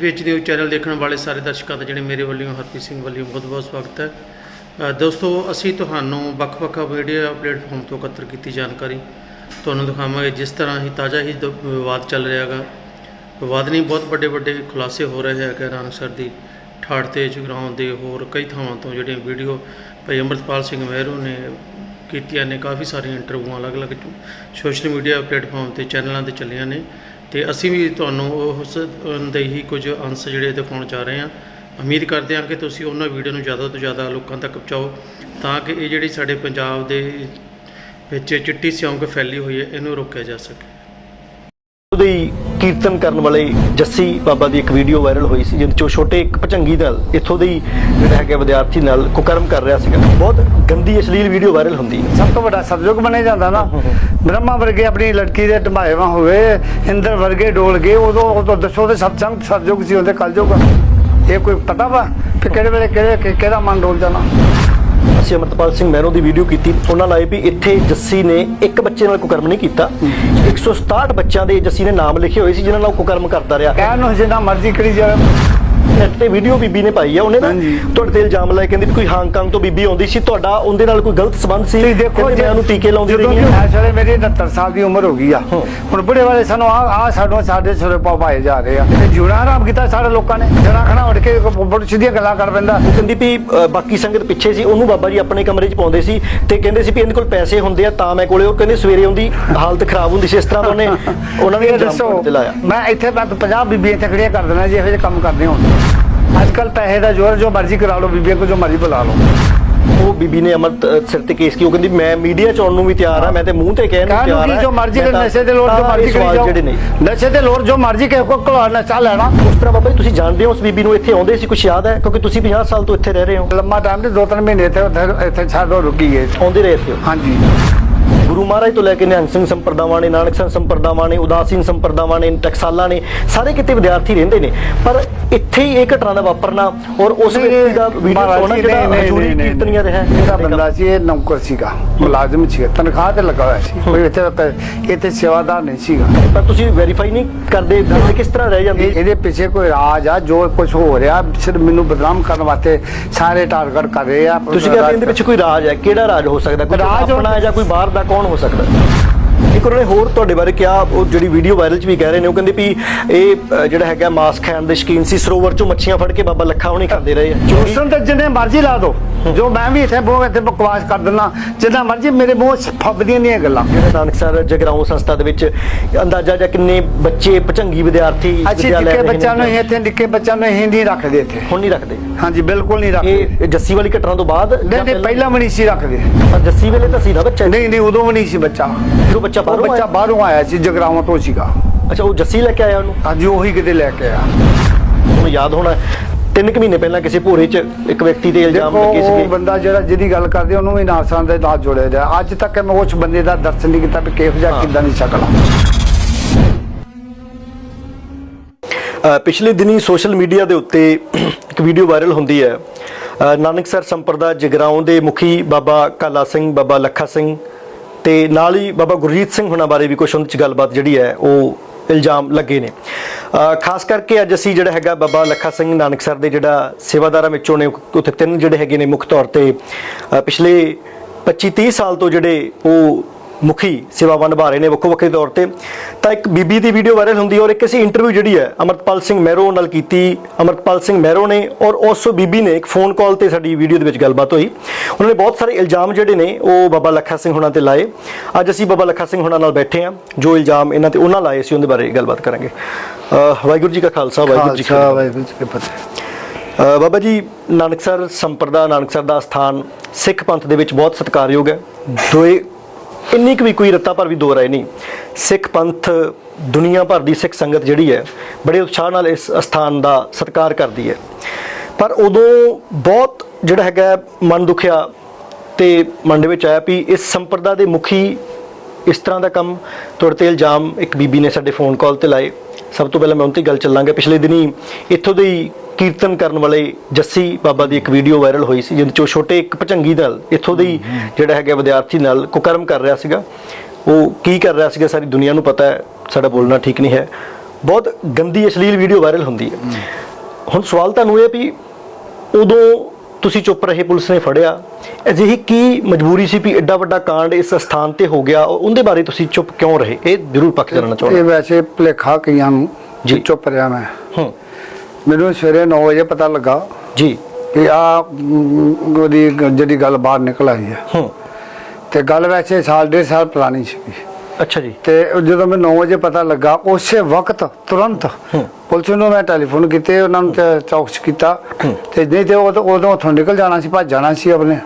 ਐਸਪੀਐਚ news channel ਦੇਖਣ ਵਾਲੇ ਸਾਰੇ ਦਰਸ਼ਕਾਂ ਦਾ ਜਿਹੜੇ ਮੇਰੇ ਵੱਲੋਂ, ਹਰਪ੍ਰੀਤ ਸਿੰਘ ਵੱਲੋਂ ਬਹੁਤ-ਬਹੁਤ ਸਵਾਗਤ ਹੈ। ਦੋਸਤੋ, ਅਸੀਂ ਤੁਹਾਨੂੰ ਵੱਖ-ਵੱਖ ਮੀਡੀਆ ਪਲੇਟਫਾਰਮ ਤੋਂ ਇਕੱਤਰ ਕੀਤੀ ਜਾਣਕਾਰੀ ਤੁਹਾਨੂੰ ਦਿਖਾਵਾਂਗੇ। ਜਿਸ ਤਰ੍ਹਾਂ ਹੀ ਤਾਜ਼ਾ ਹੀ ਦ- ਵਿਵਾਦ ਚੱਲ ਰਿਹਾ ਹੈਗਾ। ਵਿਵਾਦ ਨਹੀਂ, ਬਹੁਤ ਵੱਡੇ-ਵੱਡੇ ਖੁਲਾਸੇ ਹੋ ਰਹੇ ਹੈਗੇ ਨਾਨਕਸਰ ਦੀ ਠਾੜ ਤੇ ਜਗਰਾਉਂ ਦੇ ਹੋਰ ਕਈ ਥਾਵਾਂ ਤੋਂ ਜਿਹੜੀਆਂ ਵੀਡੀਓ ਭਾਈ ਅੰਮ੍ਰਿਤਪਾਲ ਸਿੰਘ ਮਹਿਰੂ ਨੇ ਕੀਤੀਆਂ ਨੇ, ਕਾਫੀ ਸਾਰੀਆਂ ਇੰਟਰਵਿਊਆਂ ਅਲੱਗ-ਅਲੱਗ ਸੋਸ਼ਲ ਮੀਡੀਆ ਪਲੇਟਫਾਰਮ ਤੇ ਚੈਨਲਾਂ ਤੇ ਚੱਲੀਆਂ ਨੇ। ਤੇ ਅਸੀਂ ਵੀ ਤੁਹਾਨੂੰ ਉਸ ਦੇ ਹੀ ਕੁਝ ਅੰਸ਼ ਜਿਹੜੇ ਦਿਖਾਉਣ ਜਾ ਰਹੇ ਹਾਂ। ਉਮੀਦ ਕਰਦੇ ਹਾਂ ਕਿ ਤੁਸੀਂ ਉਹਨਾਂ ਵੀਡੀਓ ਨੂੰ ਜ਼ਿਆਦਾ ਤੋਂ ਜ਼ਿਆਦਾ ਲੋਕਾਂ ਤੱਕ ਪਹੁੰਚਾਓ, ਤਾਂ ਕਿ ਇਹ ਜਿਹੜੀ ਸਾਡੇ ਪੰਜਾਬ ਦੇ ਵਿੱਚ ਚਿੱਟੀ ਸਿਉਂਕ ਫੈਲੀ ਹੋਈ ਹੈ, ਇਹਨੂੰ ਰੋਕਿਆ ਜਾ ਸਕੇ। ਉਹਦੇ ਹੀ ਕੀਰਤਨ ਕਰਨ ਵਾਲੇ ਜੱਸੀ ਬਾਬਾ ਦੀ ਇੱਕ ਵੀਡੀਓ ਵਾਇਰਲ ਹੋਈ ਸੀ ਜਿਹਦੇ ਚੋਂ ਛੋਟੇ ਇੱਕ ਭਚੰਗੀ ਨਾਲ ਇੱਥੋਂ ਦੇ ਹੀ ਜਿਹੜਾ ਹੈਗਾ ਵਿਦਿਆਰਥੀ ਨਾਲ ਕੁਕਰਮ ਕਰ ਰਿਹਾ ਸੀਗਾ। ਬਹੁਤ ਗੰਦੀ ਅਸ਼ਲੀਲ ਵੀਡੀਓ ਵਾਇਰਲ ਹੁੰਦੀ ਸਭ ਤੋਂ ਵੱਡਾ ਸਤਜੁਗ ਬਣਿਆ ਜਾਂਦਾ ਨਾ। ਬ੍ਰਹਮਾ ਵਰਗੇ ਆਪਣੀ ਲੜਕੀ ਦੇ ਢਮਾਏਵਾ ਹੋਵੇ ਇੰਦਰ ਵਰਗੇ ਡੋਲ ਗਏ ਉਦੋਂ ਉਦੋਂ ਦੱਸੋ ਤੇ ਸਤਸੰਗ ਸਤਜੁਗ ਸੀ ਉਹਦੇ ਕਲ ਜੋਗਾ ਇਹ ਕੋਈ ਪਤਾ ਵਾ ਕਿ ਕਿਹੜੇ ਵੇਲੇ ਕਿਹੜੇ ਮਨ ਡੋਲ ਜਾਣਾ ਅਸੀਂ ਅਮਰਤਪਾਲ ਸਿੰਘ ਮਹਿਰੋ ਦੀ ਵੀਡੀਓ ਕੀਤੀ। ਉਹਨਾਂ ਲਾਏ ਵੀ ਇੱਥੇ ਜੱਸੀ ਨੇ ਇੱਕ ਬੱਚੇ ਨਾਲ ਕੁਕਰਮ ਨਹੀਂ ਕੀਤਾ। 167 ਬੱਚਿਆਂ ਦੇ ਜੱਸੀ ਨੇ ਨਾਮ ਲਿਖੇ ਹੋਏ ਸੀ, ਜਿਨ੍ਹਾਂ ਨਾਲ ਕੁਕਰਮ ਕਰਦਾ ਰਿਹਾ। ਕਹਿਣ ਨੂੰ ਜਿੰਨਾ ਮਰਜ਼ੀ ਕਰੀ ਜਾਵੇ ਨੈਟ ਤੇ ਵੀਡੀਓ ਬੀਬੀ ਨੇ ਪਾਈ ਆ ਉਹਨੇ ਨਾ। ਤੁਹਾਡੇ ਤੇ ਇਲਜ਼ਾਮ ਲਾਇਆ ਕਹਿੰਦੀ ਕੋਈ ਹਾਂਗਕਾਂਗ ਤੋਂ ਬੀਬੀ ਆਉਂਦੀ ਸੀ ਤੁਹਾਡਾ ਉਹਦੇ ਨਾਲ ਕੋਈ ਗਲਤ ਸੰਬੰਧ ਸੀ? ਤੁਸੀਂ ਦੇਖੋ ਮੈਂ ਉਹਨੂੰ ਟੀਕੇ ਲਾਉਂਦੀ ਰਹੀ ਹਾਂ। ਵੇਲੇ ਮੇਰੀ 69 ਸਾਲ ਦੀ ਉਮਰ ਹੋ ਗਈ ਆ। ਹੁਣ ਬੁੜੇ ਵਾਲੇ ਸਾਨੂੰ ਆ ਆ ਸਾਨੂੰ ਸਾਡੇ ਸਿਰੇ ਪਾਏ ਜਾ ਰਹੇ ਆ। ਤੇ ਜੁੜਾ ਆਰਾਮ ਕੀਤਾ ਸਾਰੇ ਲੋਕਾਂ ਨੇ। ਜਰਾ ਖਣਾ ਉੱਡ ਕੇ ਬੜ ਸਿੱਧੀਆਂ ਗੱਲਾਂ ਕਰ ਪੈਂਦਾ। ਉਹ ਕਹਿੰਦੀ ਵੀ ਬਾਕੀ ਸੰਗਤ ਪਿੱਛੇ ਸੀ ਉਹਨੂੰ ਬਾਬਾ ਜੀ ਆਪਣੇ ਕਮਰੇ 'ਚ ਪਾਉਂਦੇ ਸੀ ਤੇ ਕਹਿੰਦੇ ਸੀ ਵੀ ਇਹਦੇ ਕੋਲ ਪੈਸੇ ਹੁੰਦੇ ਆ ਤਾਂ ਮੈਂ ਕੋਲੇ ਉਹ ਕਹਿੰਦੇ ਸਵੇਰੇ ਉਹਦੀ ਹਾਲਤ ਖਰਾਬ ਹੁੰਦੀ ਸੀ ਇਸ ਤਰ੍ਹਾਂ ਉਹਨੇ ਉਹਨਾਂ ਨੇ ਦੱਸੋ ਮੈਂ ਇੱਥੇ ਮੈਂ 50 ਬੀਬੀਆਂ ਇੱਥੇ ਖੜੀਆਂ ਕਰ ਦੇਣਾ ਜੇ ਇਹੋ ਜਿਹੇ ਕੰਮ ਕਰਦੇ ਹੋਣ। ਅੱਜ ਕੱਲ ਪੈਸੇ ਦਾ ਜ਼ੋਰ ਜੋ ਮਰਜ਼ੀ ਕਰਾ ਲਓ ਬੀਬੀਆਂ ਕੋ ਜੋ ਮਰਜ਼ੀ ਬੁਲਾ ਲਓ। ਉਹ ਬੀਬੀ ਨੇ ਅਮਰਤ ਸਿਰ ਤੇ ਕੇਸ ਕੀ ਉਹ ਕਹਿੰਦੀ ਮੈਂ ਮੀਡੀਆ 'ਚ ਆਉਣ ਨੂੰ ਵੀ ਤਿਆਰ ਆ ਮੈਂ ਤੇ ਮੂੰਹ ਤੇ ਕਹਿਣ ਨੂੰ ਤਿਆਰ ਆ ਜੋ ਮਰਜ਼ੀ ਕਰ ਨਸ਼ੇ ਦੇ ਲੋੜ ਜੋ ਮਰਜ਼ੀ ਕਰੀ ਜਾਓ। ਨਸ਼ੇ ਦੇ ਲੋੜ ਜੋ ਮਰਜ਼ੀ ਕਿਸੇ ਕੋ ਕੋਲ ਨਸ਼ਾ ਲੈਣਾ ਉਸ ਤਰ੍ਹਾਂ ਬਾਬਾ ਜੀ ਤੁਸੀਂ ਜਾਣਦੇ ਹੋ ਉਸ ਬੀਬੀ ਨੂੰ ਇੱਥੇ ਆਉਂਦੇ ਸੀ ਕੁਝ ਯਾਦ ਹੈ? ਕਿਉਂਕਿ ਤੁਸੀਂ 50 ਸਾਲ ਤੋਂ ਇੱਥੇ ਰਹਿ ਰਹੇ ਹੋ। ਲੰਮਾ ਟਾਈਮ ਤੇ ਦੋ ਤਿੰਨ ਮਹੀਨੇ ਇੱਥੇ ਇੱਥੇ ਛੱਡੋ ਰੁਕੀ ਗਏ। ਆਉਂਦੇ ਰਹੇ ਇੱਥੇ। ਹਾਂਜੀ। ਗੁਰੂ ਮਹਾਰਾਜ ਤੋਂ ਲੈ ਕੇ ਨਿਹੰਗ ਸਿੰਘ ਸੰਪਰਦਾਵਾਂ ਨੇ ਨਾਨਕ ਸਿੰਘ ਸੰਪਰਦਾਵਾਂ ਨੇ ਉਦਾਸੀਨ ਸੰਪਰਦਾਵਾਂ ਨੇ ਟਕਸਾਲਾਂ ਨੇ ਸਾਰੇ ਕਿਤੇ ਵਿਦਿਆਰਥੀ ਰਹਿੰਦੇ ਨੇ। ਪਰ ਇੱਥੇ ਹੀ ਇਹ ਘਟਨਾ ਦਾ ਵਾਪਰਨਾ ਔਰ ਉਸ ਵਿਅਕਤੀ ਦਾ ਵੀਡੀਓ ਜੀ, ਜਿਹੜਾ ਹਜ਼ੂਰੀ ਕੀਰਤਨੀਆ ਰਿਹਾ ਇਹਦਾ ਬੰਦਾ ਸੀ ਇਹ ਨੌਕਰ ਸੀਗਾ ਮੁਲਾਜ਼ਮ ਸੀ ਤਨਖਾਹ ਤੇ ਲੱਗਾ ਹੋਇਆ ਸੀ ਕੋਈ ਇੱਥੇ ਇੱਥੇ ਸੇਵਾਦਾਰ ਨਹੀਂ ਸੀਗਾ। ਪਰ ਤੁਸੀਂ ਵੈਰੀਫਾਈ ਨਹੀਂ ਕਰਦੇ ਕਿਸ ਤਰ੍ਹਾਂ ਰਹਿ ਜਾਂਦੀ? ਇਹ- ਇਹਦੇ ਪਿੱਛੇ ਕੋਈ ਰਾਜ ਆ ਜੋ ਕੁਝ ਹੋ ਰਿਹਾ ਸਿਰਫ ਮੈਨੂੰ ਬਦਨਾਮ ਕਰਨ ਵਾਸਤੇ ਸਾਰੇ ਟਾਰਗੇਟ ਕਰ ਰਹੇ ਆ। ਤੁਸੀਂ ਕਹਿੰਦੇ ਇਹਦੇ ਵਿੱਚ ਕੋਈ ਰਾਜ ਹੈ ਕਿਹੜਾ ਰਾਜ ਹੋ ਸਕਦਾ? ਕੋਈ ਆਪਣਾ ਜਾਂ ਕੋਈ ਬਾਹਰ ਦਾ ਕੌਣ ਹੋ ਸਕਦਾ ਇੱਕ ਉਹਨਾਂ ਨੇ ਹੋਰ ਤੁਹਾਡੇ ਬਾਰੇ ਕਿਹਾ ਉਹ ਜਿਹੜੀ ਵੀਡੀਓ ਵਾਇਰਲ ਚ ਵੀ ਕਹਿ ਰਹੇ ਨੇ ਉਹ ਕਹਿੰਦੇ ਵੀ ਇਹ ਅ, ਜਿਹੜਾ ਹੈਗਾ ਮਾਸ ਖਾਣ ਦੇ ਸ਼ਕੀਨ ਸੀ ਸਰੋਵਰ ਚੋਂ ਮੱਛੀਆਂ ਫੜ ਕੇ ਬਾਬਾ ਲੱਖਾ ਹੁਣੀ ਖਾਂਦੇ ਰਹੇ ਆ। ਚੂਸਣ ਤੇ ਜਿੰਨੇ ਮਰਜ਼ੀ ਲਾ ਦੋ ਜੋ ਮੈਂ ਵੀ ਇੱਥੇ ਬਹੁਤ ਇੱਥੇ ਬਕਵਾਸ ਕਰ ਦਿੰਦਾ ਜਿੰਨਾ ਮਰਜ਼ੀ ਮੇਰੇ ਮੂੰਹ 'ਚ ਫੱਬਦੀਆਂ ਨਹੀਂ ਇਹ ਗੱਲਾਂ। ਜਿਹੜੇ ਨਾਨਕਸਰ ਜਗਰਾਉਂ ਸੰਸਥਾ ਦੇ ਵਿੱਚ ਅੰਦਾਜ਼ਾ ਜਾਂ ਕਿੰਨੇ ਬੱਚੇ ਭਚੰਗੀ ਵਿਦਿਆਰਥੀ ਅਸੀਂ ਵਿੱਦਿਆ ਲੈ ਨਿੱਕੇ ਰਹੇ ਨੇ? ਬੱਚਿਆਂ ਨੂੰ ਇੱਥੇ ਨਿੱਕੇ ਬੱਚਿਆਂ ਨੂੰ ਅਸੀਂ ਨਹੀਂ ਰੱਖਦੇ ਇੱਥੇ। ਹੁਣ ਨਹੀਂ ਰੱਖਦੇ? ਹਾਂਜੀ ਬਿਲਕੁਲ ਨਹੀਂ ਰੱਖਦੇ। ਇਹ ਜੱਸੀ ਵਾਲੀ ਘਟਨਾ ਤੋਂ ਬਾਅਦ ਨਹੀਂ ਨਹੀਂ ਪਹਿਲਾਂ ਵੀ ਨਹੀਂ ਸੀ ਰੱਖਦੇ। ਪਰ ਜੱਸੀ ਵੇਲੇ ਤਾਂ ਸੀ ਨਾ ਬੱਚਾ? ਨਹੀਂ ਨਹੀਂ ਉਦੋਂ ਵੀ ਨਹੀਂ ਸੀ ਬੱਚਾ। ਜਦੋਂ ਬੱਚਾ ਉਹ ਬਾਹਰੋਂ ਬੱਚਾ ਆਇਆ? ਬਾਹਰੋਂ ਆਇਆ ਸੀ ਜਗਰਾਵਾਂ ਤੋਂ ਸੀਗਾ। ਅੱਛਾ ਉਹ ਜੱਸੀ ਲੈ ਕੇ ਆਇਆ ਉਹਨੂੰ? ਹਾਂਜੀ ਉਹੀ ਕਿਤੇ ਲੈ ਕੇ ਆਇਆ। ਤੁਹਾਨੂੰ ਯਾਦ ਹੋਣਾ ਤਿੰਨ ਕੁ ਮਹੀਨੇ ਪਹਿਲਾਂ ਕਿਸੇ ਭੋਰੇ 'ਚ ਇੱਕ ਵਿਅਕਤੀ ਤੇ ਇਲਜ਼ਾਮ ਦੇਖੋ ਲੱਗੇ ਉਹ ਸੀਗੇ ਬੰਦਾ ਜਿਹੜਾ ਜਿਹਦੀ ਗੱਲ ਕਰਦੇ ਉਹਨੂੰ ਵੀ ਨਾਸਾਂ ਦੇ ਨਾਲ ਜੋੜਿਆ ਜਾ। ਅੱਜ ਤੱਕ ਮੈਂ ਉਸ ਬੰਦੇ ਦਾ ਦਰਸ਼ਨ ਨਹੀਂ ਕੀਤਾ ਵੀ ਕਿਹੋ ਜਿਹਾ। ਕਿੱਦਾਂ ਦੀ ਸ਼ਕਲ ਆ ਅ, ਪਿਛਲੇ ਦਿਨੀ ਸੋਸ਼ਲ ਮੀਡੀਆ ਦੇ ਉੱਤੇ ਇੱਕ ਵੀਡੀਓ ਵਾਇਰਲ ਹੁੰਦੀ ਹੈ। ਅ, ਨਾਨਕਸਰ ਸੰਪਰਦਾ ਜਗਰਾਉਂ ਦੇ ਮੁਖੀ ਬਾਬਾ ਕਾਲਾ ਸਿੰਘ ਬਾਬਾ ਲੱਖਾ ਸਿੰਘ ਤੇ ਨਾਲ ਹੀ ਬਾਬਾ ਗੁਰਜੀਤ ਸਿੰਘ ਹੁਣਾਂ ਬਾਰੇ ਵੀ ਕੁਝ ਉਹਦੇ ਚ ਗੱਲਬਾਤ ਜਿਹੜੀ ਹੈ, ਉਹ ਇਲਜ਼ਾਮ ਲੱਗੇ ਨੇ। ਖਾਸ ਕਰਕੇ ਅੱਜ ਅਸੀਂ ਜਿਹੜਾ ਹੈਗਾ ਬਾਬਾ ਲੱਖਾ ਸਿੰਘ ਨਾਨਕਸਰ ਦੇ ਜਿਹੜਾ ਸੇਵਾਦਾਰਾਂ ਵਿੱਚੋਂ ਨੇ, ਉੱਥੇ ਤਿੰਨ ਜਿਹੜੇ ਹੈਗੇ ਨੇ ਮੁੱਖ ਤੌਰ ਤੇ ਪਿਛਲੇ 25 30 ਸਾਲ ਤੋਂ ਜਿਹੜੇ ਉਹ ਮੁਖੀ ਸੇਵਾਵਾਂ ਨਿਭਾ ਰਹੇ ਨੇ ਵੱਖੋ ਵੱਖਰੇ ਤੌਰ ਤੇ। ਤਾਂ ਇੱਕ ਬੀਬੀ ਦੀ ਵੀਡੀਓ ਵਾਇਰਲ ਹੁੰਦੀ ਹੈ ਔਰ ਇੱਕ ਅਸੀਂ ਇੰਟਰਵਿਊ ਜਿਹੜੀ ਹੈ ਅਮਰਤਪਾਲ ਸਿੰਘ ਮਹਿਰੋ ਨਾਲ ਕੀਤੀ। ਅਮਰਤਪਾਲ ਸਿੰਘ ਮਹਿਰੋ ਨੇ ਔਰ ਉਸ ਬੀਬੀ ਨੇ ਇੱਕ ਫੋਨ ਕਾਲ ਤੇ ਸਾਡੀ ਵੀਡੀਓ ਦੇ ਵਿੱਚ ਗੱਲਬਾਤ ਹੋਈ। ਉਹਨਾਂ ਨੇ ਬਹੁਤ ਸਾਰੇ ਇਲਜ਼ਾਮ ਜਿਹੜੇ ਨੇ ਉਹ ਬਾਬਾ ਲੱਖਾ ਸਿੰਘ ਹੁਣਾਂ ਤੇ ਲਾਏ। ਅੱਜ ਅਸੀਂ ਬਾਬਾ ਲੱਖਾ ਸਿੰਘ ਹੁਣਾਂ ਨਾਲ ਬੈਠੇ ਹਾਂ। ਜੋ ਇਲਜ਼ਾਮ ਇਹਨਾਂ ਤੇ ਉਹਨਾਂ ਲਾਏ ਸੀ ਉਹਦੇ ਬਾਰੇ ਗੱਲਬਾਤ ਕਰਾਂਗੇ। ਵਾਹਿਗੁਰੂ ਜੀ ਕਾ ਖਾਲਸਾ ਵਾਹਿਗੁਰੂ ਜੀ ਕੀ ਫਤਿਹ। ਵਾਹਿਗੁਰੂ ਜੀ ਕੀ ਫਤਿਹ। ਬਾਬਾ ਜੀ ਨਾਨਕਸਰ ਸੰਪਰਦਾ ਨਾਨਕਸਰ ਦਾ ਸਥਾਨ ਸਿੱਖ ਪੰਥ ਦੇ ਵਿੱਚ ਬਹੁਤ ਸਤਿਕਾਰਯੋਗ ਹੈ। ਦੋਏ ਇੰਨੀ ਕੁ ਵੀ ਕੋਈ ਰੱਤਾ ਪਰ ਵੀ ਦੋ ਰਾਏ ਨਹੀਂ। ਸਿੱਖ ਪੰਥ ਦੁਨੀਆ ਭਰ ਦੀ ਸਿੱਖ ਸੰਗਤ ਜਿਹੜੀ ਹੈ, ਬੜੇ ਉਤਸ਼ਾਹ ਨਾਲ ਇਸ ਸਥਾਨ ਦਾ ਸਤਿਕਾਰ ਕਰਦੀ ਹੈ। ਪਰ ਉਦੋਂ ਬਹੁਤ ਜਿਹੜਾ ਹੈਗਾ ਮਨ ਦੁਖਿਆ ਤੇ ਮਨ ਦੇ ਵਿੱਚ ਆਇਆ ਵੀ ਇਸ ਸੰਪਰਦਾ ਦੇ ਮੁਖੀ ਇਸ ਤਰ੍ਹਾਂ ਦਾ ਕੰਮ ਤੁਹਾਡੇ ਤੇ ਇਲਜ਼ਾਮ ਇੱਕ ਬੀਬੀ ਨੇ ਸਾਡੇ ਫੋਨ ਕਾਲ ਤੇ ਲਾਏ। ਸਭ ਤੋਂ ਪਹਿਲਾਂ ਮੈਂ ਉਹਨਾਂ ਤੇ ਗੱਲ ਚੱਲਾਂਗਾ। ਪਿਛਲੇ ਦਿਨੀ ਇੱਥੋਂ ਦੇ ਹੀ ਕੀਰਤਨ ਕਰਨ ਵਾਲੇ ਜੱਸੀ ਬਾਬਾ ਦੀ ਇੱਕ ਵੀਡੀਓ ਵਾਇਰਲ ਹੋਈ ਸੀ, ਜਿਹਦੇ ਚੋਂ ਛੋਟੇ ਇੱਕ ਭਚੰਗੀ ਨਾਲ ਇੱਥੋਂ ਦੇ ਹੀ ਜਿਹੜਾ ਹੈਗਾ ਵਿਦਿਆਰਥੀ ਨਾਲ ਕੁਕਰਮ ਕਰ ਰਿਹਾ ਸੀਗਾ। ਉਹ ਕੀ ਕਰ ਰਿਹਾ ਸੀਗਾ, ਸਾਰੀ ਦੁਨੀਆ ਨੂੰ ਪਤਾ ਹੈ, ਸਾਡਾ ਬੋਲਣਾ ਠੀਕ ਨਹੀਂ ਹੈ। ਬਹੁਤ ਗੰਦੀ ਅਸ਼ਲੀਲ ਵੀਡੀਓ ਵਾਇਰਲ ਹੁੰਦੀ ਹੈ। ਹੁਣ ਸਵਾਲ ਤੁਹਾਨੂੰ ਇਹ ਵੀ ਉਦੋਂ ਤੁਸੀਂ ਚੁੱਪ ਰਹੇ ਪੁਲਿਸ ਨੇ ਫੜਿਆ। ਅਜਿਹੀ ਕੀ ਮਜਬੂਰੀ ਸੀ ਵੀ ਐਡਾ ਵੱਡਾ ਕਾਂਡ ਇਸ ਸਥਾਨ ਤੇ ਹੋ ਗਿਆ? ਉਹਦੇ ਬਾਰੇ ਤੁਸੀਂ ਚੁੱਪ ਕਿਉਂ ਰਹੇ? ਇਹ ਜ਼ਰੂਰ ਪੱਕ ਇਹ ਚਾਹੁੰਦਾ। ਵੈਸੇ ਭੁਲੇਖਾ ਕਈਆਂ ਨੂੰ ਜੀ। ਚੁੱਪ ਰਿਹਾ ਮੈਂ। ਹੂੰ। ਮੈਨੂੰ ਸਵੇਰੇ 9 ਵਜੇ ਪਤਾ ਲੱਗਾ ਜੀ। ਕਿ ਆ ਉਹਦੀ ਜਿਹੜੀ ਗੱਲ ਬਾਹਰ ਨਿਕਲ ਆਈ ਹੈ। ਹੂੰ। ਤੇ ਗੱਲ ਵੈਸੇ ਸਾਲ ਡੇਢ ਸਾਲ ਪੁਰਾਣੀ ਸੀਗੀ। ਅੱਛਾ ਜੀ। ਤੇ ਜਦੋਂ ਮੈਂ 9 ਵਜੇ ਪਤਾ ਲੱਗਾ ਉਸੇ ਵਕਤ ਤੁਰੰਤ। ਪੁਲਿਸ ਨੂੰ ਮੈਂ ਟੈਲੀਫੋਨ ਕੀਤੇ ਉਹਨਾਂ ਨੂੰ ਚੌਕਸ ਕੀਤਾ। ਤੇ ਨਹੀਂ ਤੇ ਉਹ ਤਾਂ ਉਦੋਂ ਉੱਥੋਂ ਨਿਕਲ ਜਾਣਾ ਸੀ ਭੱਜ ਜਾਣਾ ਸੀ ਆਪਣੇ।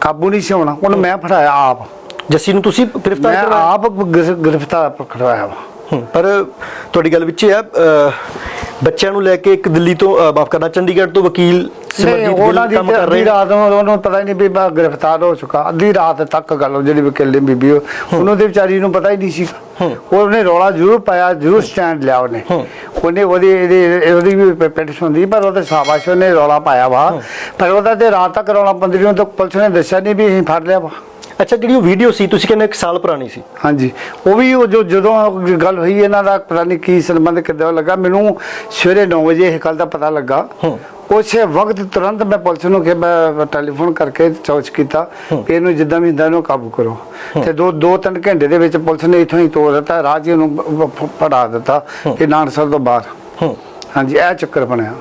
ਕਾਬੂ ਨਹੀਂ ਸੀ ਹੋਣਾ। ਉਹਨੂੰ ਮੈਂ ਫੜਾਇਆ ਆਪ। ਜੱਸੀ ਨੂੰ ਤੁਸੀਂ ਗ੍ਰਿਫਤਾਰ ਕਰਵਾਇਆ? ਆਪ ਗ੍ਰਿ- ਗ੍ਰਿਫਤਾਰ ਕਰਵਾਇਆ ਪਰ ਤੁਹਾਡੀ ਗੱਲ ਵਿੱਚ ਇਹ ਹੈ ਬੱਚਿਆਂ ਨੂੰ ਲੈ ਕੇ ਇੱਕ ਦਿੱਲੀ ਤੋਂ ਮਾਫ ਕਰਨਾ ਚੰਡੀਗੜ੍ਹ ਤੋਂ ਵਕੀਲ ਸਿਮਰਜੀਤ ਉਹਨਾਂ ਦੀ ਕੰਮ ਕਰ ਰਹੇ। ਰਾਤ ਨੂੰ ਉਹਨੂੰ ਪਤਾ ਹੀ ਨਹੀਂ ਵੀ ਮੈਂ ਗ੍ਰਿਫਤਾਰ ਹੋ ਚੁੱਕਾ। ਅੱਧੀ ਰਾਤ ਤੱਕ ਗੱਲ ਉਹ ਜਿਹੜੀ ਵਕੀਲ ਬੀਬੀ ਉਹ- ਉਹਨੂੰ ਤੇ ਵਿਚਾਰੀ ਨੂੰ ਪਤਾ ਹੀ ਨਹੀਂ ਸੀ। ਉਹਨੇ ਰੌਲਾ ਜ਼ਰੂਰ ਪਾਇਆ ਜ਼ਰੂਰ ਸਟੈਂਡ ਲਿਆ ਉਹਨੇ। ਉਹਨੇ ਉਹਦੀ ਇਹਦੀ ਉਹਦੀ ਵੀ ਪੈਟਿਸ਼ਨ ਹੁੰਦੀ ਪਰ ਉਹਦੇ ਸਾਬਾਸ਼ ਉਹਨੇ ਰੌਲਾ ਪਾਇਆ ਵਾ। ਪਰ ਉਹਦਾ ਤੇ ਰਾਤ ਤੱਕ ਰੌਲਾ ਪੰਦਰੀ ਨੂੰ ਤਾਂ ਪੁਲਿਸ ਨੇ ਦੱਸਿਆ ਨਹੀਂ ਵੀ ਅਸੀਂ ਫੜ ਲਿਆ ਵਾ। ਅੱਛਾ ਜਿਹੜੀ ਉਹ ਵੀਡੀਓ ਸੀ ਤੁਸੀਂ ਕਹਿੰਦੇ ਇੱਕ ਸਾਲ ਪੁਰਾਣੀ ਸੀ। ਹਾਂਜੀ। ਉਹ ਵੀ ਉਹ ਜੋ ਜਦੋਂ ਗੱਲ ਹੋਈ ਇਹਨਾਂ ਦਾ ਪਤਾ ਨਹੀਂ ਕੀ ਸੰਬੰਧ ਕਿੱਦਾਂ ਲੱਗਾ। ਮੈਨੂੰ ਸਵੇਰੇ 9 ਵਜੇ ਇਹ ਗੱਲ ਦਾ ਪਤਾ ਲੱਗਾ। ਉਸੇ ਵਕਤ ਤੁਰੰਤ ਮੈਂ ਪੁਲਿਸ ਨੂੰ ਕਿ ਮੈਂ ਟੈਲੀਫੋਨ ਕਰਕੇ ਚੌਚ ਕੀਤਾ। ਕਿ ਇਹਨੂੰ ਜਿੱਦਾਂ ਵੀ ਹੁੰਦਾ ਇਹਨੂੰ ਕਾਬੂ ਕਰੋ। ਤੇ ਦੋ ਦੋ ਤਿੰਨ ਘੰਟੇ ਦੇ ਵਿੱਚ ਪੁਲਿਸ ਨੇ ਇਥੋਂ ਹੀ ਤੋੜ ਦਿੱਤਾ ਹੀ ਉਹਨੂੰ ਪੜਾ ਦਿੱਤਾ ਕਿ ਨਾਨਸਰ ਤੋਂ ਬਾਹਰ। ਹਾਂਜੀ ਇਹ ਚੱਕਰ ਬਣਿਆ।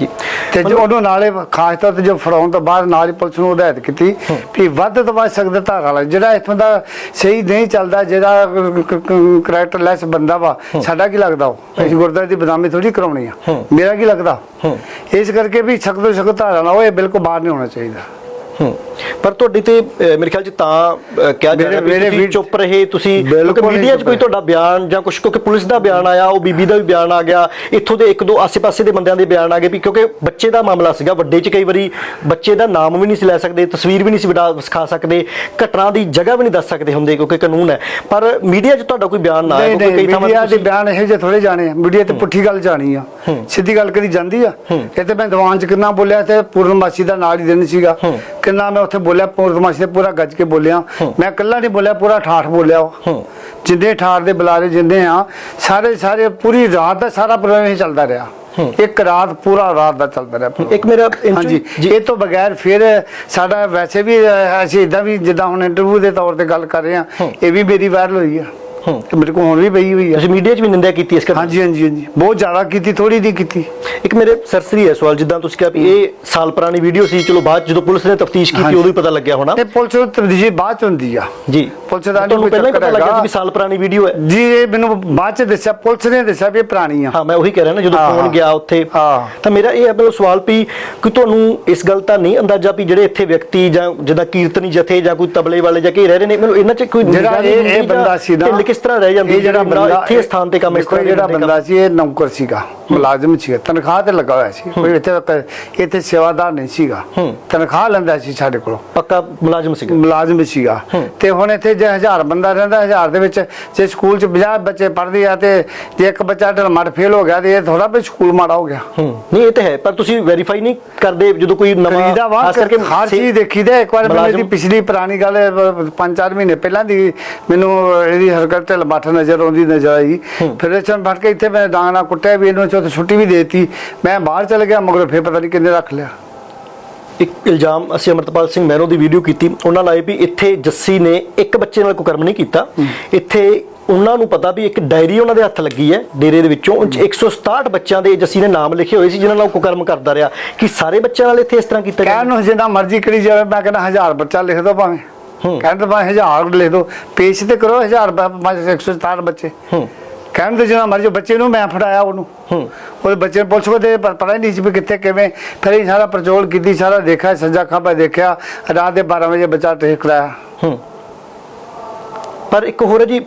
ਜੀ। ਤੇ ਜੋ ਉਹਨੂੰ ਨਾਲੇ ਖਾਸ ਤੌਰ ਤੇ ਜੋ ਫੜਾਉਣ ਤੋਂ ਬਾਅਦ ਨਾਲ ਹੀ ਪੁਲਿਸ ਨੂੰ ਹਦਾਇਤ ਕੀਤੀ ਵੀ ਵੱਧ ਤੋਂ ਵੱਧ ਸਖਤ ਧਾਰਾ ਵਾਲਾ ਜਿਹੜਾ ਇਥੋਂ ਦਾ ਸਹੀ ਨਹੀਂ ਚੱਲਦਾ ਜਿਹੜਾ ਕਰੈਕਟਰਲੈਸ ਬੰਦਾ ਵਾ ਸਾਡਾ ਕੀ ਲੱਗਦਾ ਉਹ? ਅਸੀਂ ਗੁਰਦੁਆਰੇ ਦੀ ਬਦਨਾਮੀ ਥੋੜੀ ਕਰਾਉਣੀ ਆ। ਮੇਰਾ ਕੀ ਲੱਗਦਾ। ਇਸ ਕਰਕੇ ਵੀ ਸਖਤ ਸਖਤ ਧਾਰਾ ਨਾ ਹੋਏ ਬਿਲਕੁਲ ਬਾਹਰ ਨਹੀਂ ਹੋਣਾ ਚਾਹੀਦਾ। ਹੂੰ। ਪਰ ਤੁਹਾਡੀ ਤੇ ਮੇਰੇ ਖਿਆਲ ਚ ਤਾਂ ਕਿਹਾ ਜਾ ਰਿਹਾ ਮੇਰੇ ਵੀ- ਚੁੱਪ ਰਹੇ ਤੁਸੀਂ ਕਿਉਂਕਿ ਮੀਡੀਆ 'ਚ ਕੋਈ ਤੁਹਾਡਾ ਬਿਆਨ ਜਾਂ ਕੁਝ ਕਿਉਂਕਿ ਪੁਲਿਸ ਦਾ ਬਿਆਨ ਆਇਆ ਉਹ ਬੀਬੀ ਦਾ ਵੀ ਬਿਆਨ ਆ ਗਿਆ। ਇੱਥੋਂ ਦੇ ਇੱਕ ਦੋ ਆਸੇ-ਪਾਸੇ ਦੇ ਬੰਦਿਆਂ ਦੇ ਬਿਆਨ ਆ ਗਏ ਵੀ ਕਿਉਂਕਿ ਬੱਚੇ ਦਾ ਮਾਮਲਾ ਸੀਗਾ ਵੱਡੇ 'ਚ ਕਈ ਵਾਰੀ ਬੱਚੇ ਦਾ ਨਾਮ ਵੀ ਨਹੀਂ ਸੀ ਲੈ ਸਕਦੇ ਤਸਵੀਰ ਵੀ ਨਹੀਂ ਸੀ ਵਿਡਾ ਵਿਖਾ ਸਕਦੇ ਘਟਨਾ ਦੀ ਜਗ੍ਹਾ ਵੀ ਨਹੀਂ ਦੱਸ ਸਕਦੇ ਹੁੰਦੇ ਕਿਉਂਕਿ ਕਾਨੂੰਨ ਹੈ। ਪਰ ਮੀਡੀਆ 'ਚ ਤੁਹਾਡਾ ਕੋਈ ਬਿਆਨ ਨਾ ਆਇਆ ਕਿਉਂਕਿ ਕਈ ਥਾਵਾਂ ਮੀਡੀਆ ਦੇ ਬਿਆਨ ਇਹੋ ਜਿਹੇ ਥੋੜੇ ਜਾਣੇ ਆ। ਮੀਡੀਆ ਤੇ ਪੁੱਠੀ ਗੱਲ ਜਾਣੀ ਆ। ਸਿੱਧੀ ਗੱਲ ਕਦੀ ਜਾਂਦੀ ਆ। ਇਹ ਤੇ ਮੈਂ ਦੀਵਾਨ ਚ ਕਿੰਨਾ ਬੋਲਿਆ ਤੇ ਪੂਰਨਮਾਸ਼ੀ ਦਾ ਨਾਲ ਹੀ ਦਿਨ ਸੀਗਾ। ਕਿੰਨਾ ਮੈਂ ਉੱਥੇ ਬੋਲਿਆ ਪੂਰਨਮਾਸ਼ੀ ਤੇ ਪੂਰਾ ਗੱਜ ਕੇ ਬੋਲਿਆ। ਮੈਂ ਇਕੱਲਾ ਨਹੀਂ ਬੋਲਿਆ ਪੂਰਾ ਠਾਠ ਬੋਲਿਆ। ਜਿੰਨੇ ਠਾਠ ਦੇ ਬੁਲਾਰੇ ਜਿੰਨੇ ਆ ਸਾਰੇ ਸਾਰੇ ਪੂਰੀ ਰਾਤ ਦਾ ਸਾਰਾ ਪ੍ਰੋਗਰਾਮ ਹੀ ਚੱਲਦਾ ਰਿਹਾ। ਇੱਕ ਰਾਤ ਪੂਰਾ ਰਾਤ ਦਾ ਚੱਲਦਾ ਰਿਹਾ। ਇੱਕ ਮੇਰਾ ਹਾਂਜੀ। ਇਹ ਤੋਂ ਬਗੈਰ ਫਿਰ ਸਾਡਾ ਵੈਸੇ ਵੀ ਅਸੀਂ ਇਦਾਂ ਵੀ ਜਿੱਦਾਂ ਹੁਣ ਇੰਟਰਵਿਊ ਦੇ ਤੌਰ ਤੇ ਗੱਲ ਕਰ ਰਹੇ ਆ ਇਹ ਵੀ ਮੇਰੀ ਵਾਇਰਲ ਹੋਈ ਆ। ਤੇ ਮੇਰੇ ਕੋਲ ਹੁਣ ਵੀ ਪਈ ਹੋਈ ਆ। ਤੁਸੀਂ ਮੀਡੀਆ 'ਚ ਵੀ ਨਿੰਦਿਆ ਕੀਤੀ ਇਸ ਘਟਨਾ ਹਾਂਜੀ ਹਾਂਜੀ ਹਾਂਜੀ। ਬਹੁਤ ਜ਼ਿਆਦਾ ਕੀਤੀ ਥੋੜੀ ਦੀ ਕੀਤੀ। ਇੱਕ ਮੇਰੇ ਸਰਸਰੀ ਹੈ ਸਵਾਲ ਜਿੱਦਾਂ ਤੁਸੀਂ ਕਿਹਾ ਵੀ ਇਹ ਸਾਲ ਪੁਰਾਣੀ ਵੀਡੀਓ ਸੀ ਚਲੋ ਬਾਅਦ 'ਚ ਜਦੋਂ ਪੁਲਿਸ ਨੇ ਤਫਤੀਸ਼ ਕੀਤੀ ਹਾਂਜੀ। ਉਦੋਂ ਹੀ ਪਤਾ ਲੱਗਿਆ ਹੋਣਾ। ਤੇ ਪੁਲਿਸ ਨੂੰ ਤਬਦੀਲੀ ਬਾਅਦ ਚ ਹੁੰਦੀ ਆ। ਜੀ। ਪੁਲਿਸ ਦਾ ਨਹੀਂ ਤੁਹਾਨੂੰ ਕੋਈ ਪਹਿਲਾਂ ਹੀ ਪਤਾ ਲੱਗਿਆ ਸੀ। ਵੀ ਸਾਲ ਪੁਰਾਣੀ ਵੀਡੀਓ ਹੈ? ਜੀ ਇਹ ਮੈਨੂੰ ਬਾਅਦ ਚ ਦੱਸਿਆ ਪੁਲਿਸ ਨੇ ਦੱਸਿਆ ਵੀ ਇਹ ਪੁਰਾਣੀ ਆ। ਹਾਂ ਮੈਂ ਉਹੀ ਕਹਿ ਰਿਹਾ ਨਾ ਜਦੋਂ ਹਾਂ, ਫੋਨ ਹਾਂ। ਗਿਆ ਉੱਥੇ। ਹਾਂ। ਤਾਂ ਮੇਰਾ ਇਹ ਹੈ ਮੈਨੂੰ ਸਵਾਲ ਵੀ ਕਿ ਤੁਹਾਨੂੰ ਇਸ ਗੱਲ ਤਾਂ ਨਹੀਂ ਅੰਦਾਜ਼ਾ ਵੀ ਜਿਹੜੇ ਇੱਥੇ ਵਿਅਕਤੀ ਜਾਂ ਜਿੱਦਾਂ ਕੀਰਤਨੀ ਜਥੇ ਜਾਂ ਕੋਈ ਤਬਲੇ ਵਾਲੇ ਜਾਂ ਕੀ ਰਹਿ ਰਹੇ ਨੇ ਮੈਨੂੰ ਇਹਨਾਂ 'ਚ ਕੋਈ ਜਿਹੜਾ ਨਿਗਾਹ ਨਹੀਂ ਇਹ ਹੁੰਦੀ ਇਹ ਜਾਂ ਬੰਦਾ ਸੀ ਨਾ ਢਿੱਲ ਕਿਸ ਤਰ੍ਹਾਂ ਰਹਿ ਜਾਂਦੀ ਜਿਹੜਾ ਬੰਦਾ ਇੱਥੇ ਸਥਾਨ ਤੇ ਕੰਮ ਇਸ ਤਰ੍ਹਾਂ ਜਿਹੜਾ ਦੇ ਬੰਦੇ ਸੀ ਇਹ ਨੌਕਰ ਸੀਗਾ ਮੁਲਾਜ਼ਮ ਸੀਗਾ ਤਨਖਾਹ ਤੇ ਲੱਗਾ ਹੋਇਆ ਸੀ ਕੋਈ ਇੱਥੇ ਇੱਥੇ ਸੇਵਾਦਾਰ ਨਹੀਂ ਸੀਗਾ। ਤਨਖਾਹ ਲੈਂਦਾ ਸੀ ਸਾਡੇ ਕੋਲੋਂ। ਪੱਕਾ ਮੁਲਾਜ਼ਮ ਸੀਗਾ? ਮੁਲਾਜ਼ਮ ਸੀਗਾ। ਤੇ ਹੁਣ ਇੱਥੇ ਜੇ ਹਜ਼ਾਰ ਬੰਦਾ ਰਹਿੰਦਾ ਹਜ਼ਾਰ ਦੇ ਵਿੱਚ ਜੇ ਸਕੂਲ 'ਚ 50 ਬੱਚੇ ਪੜ੍ਹਦੇ ਆ ਤੇ ਜੇ ਇੱਕ ਬੱਚਾ ਢਲਮੜ ਫੇਲ ਹੋ ਗਿਆ ਤੇ ਇਹ ਥੋੜਾ ਵੀ ਸਕੂਲ ਮਾੜਾ ਹੋ ਗਿਆ। ਨਹੀਂ ਇਹ ਤਾਂ ਹੈ ਪਰ ਤੁਸੀਂ ਵੈਰੀਫਾਈ ਨਹੀਂ ਕਰਦੇ ਜਦੋਂ ਕੋਈ ਨਵਾਂ ਖਾਸ ਕਰਕੇ ਹਰ ਚੀਜ਼ ਦੇਖੀਦਾ ਇੱਕ ਵਾਰ ਮੈਨੂੰ ਇਹਦੀ ਪਿਛਲੀ ਪੁਰਾਣੀ ਗੱਲ ਹੈ, ਪ- ਪੰਜ ਚਾਰ ਮਹੀਨੇ ਪਹਿਲਾਂ ਦੀ ਮੈਨੂੰ ਇਹਦੀ ਹਰਕਤ ਢਿੱਲ ਮੱਠ ਨਜ਼ਰ ਆਉਂਦੀ ਨਜ਼ਰ ਆਈ। ਫਿਰ ਚੋਂ ਫੜ ਕੇ ਇੱਥੇ ਮੈਂ ਡਾਂਗ ਨਾਲ ਕੁੱਟਿਆ ਵੀ ਇਹਨੂੰ ਚੋਂ ਛੁੱਟੀ ਵੀ ਦੇਤੀ। ਮੈਂ ਬਾਹਰ ਚਲ ਗਿਆ ਮਗਰ ਫਿਰ ਪਤਾ ਨਹੀਂ ਕਿੰਨੇ ਰੱਖ ਲਿਆ। ਇੱਕ ਇਲਜ਼ਾਮ ਅਸੀਂ ਅਮਰਤਪਾਲ ਸਿੰਘ ਮਹਿਰੋ ਦੀ ਵੀਡੀਓ ਕੀਤੀ। ਉਹਨਾਂ ਲਾਏ ਵੀ ਇੱਥੇ ਜੱਸੀ ਨੇ ਇੱਕ ਬੱਚੇ ਨਾਲ ਕੁਕਰਮ ਨਹੀਂ ਕੀਤਾ। ਇੱਥੇ ਉਹਨਾਂ ਨੂੰ ਪਤਾ ਵੀ ਇੱਕ ਡਾਇਰੀ ਉਹਨਾਂ ਦੇ ਹੱਥ ਲੱਗੀ ਹੈ ਡੇਰੇ ਦੇ ਵਿੱਚੋਂ। ਉਹ 'ਚ 167 ਬੱਚਿਆਂ ਦੇ ਜੱਸੀ ਨੇ ਨਾਮ ਲਿਖੇ ਹੋਏ ਸੀ ਜਿਨ੍ਹਾਂ ਨਾਲ ਕੁਕਰਮ ਕਰਦਾ ਰਿਹਾ। ਕਿ ਸਾਰੇ ਬੱਚਿਆਂ ਨਾਲ ਇੱਥੇ ਇਸ ਤਰ੍ਹਾਂ ਕੀਤਾ ਕਹਿਣ ਨੂੰ ਜਿੰਨਾ ਮਰਜ਼ੀ ਕਰੀ ਜਾਵੇ ਮੈਂ ਕਹਿੰਦਾ ਹਜ਼ਾਰ ਬੱਚਾ ਲਿਖ ਦੋ ਭਾਵੇਂ। ਕਹਿਣ ਤਾਂ ਭਾਵੇਂ ਹਜ਼ਾਰ ਲਿਖ ਦੋ ਪੇਸ਼ ਤੇ ਕਰੋ ਹਜ਼ਾਰ ਬ- ਪੰਜ- 167 ਬੱਚੇ। ਹੂੰ। ਕਹਿਣ ਤੇ ਜਿੰਨਾ ਮਰਜ਼ੀ ਬੱਚੇ ਨੂੰ ਮੈਂ ਫੜਾਇਆ ਉਹਨੂੰ। ਉਹਦੇ ਬੱਚੇ ਨੂੰ ਪੁਲਿਸ ਕੋ ਤੇ ਪ- ਪਤਾ ਨਹੀਂ ਸੀ ਕਿੱਥੇ ਕਿਵੇਂ। ਫਿਰ ਇਹ ਸਾਰਾ ਪਰਚੋਲ ਕੀਤੀ ਸਾਰਾ ਦੇਖਿਆ ਸੱਜਾ ਖੱਬਾ ਦੇਖਿਆ। ਰਾਤ ਦੇ 12 ਵਜੇ ਬੱਚਾ ਟੇਕ ਹੂੰ। ਪਰ ਇੱਕ ਹੋਰ ਹੈ ਜੀ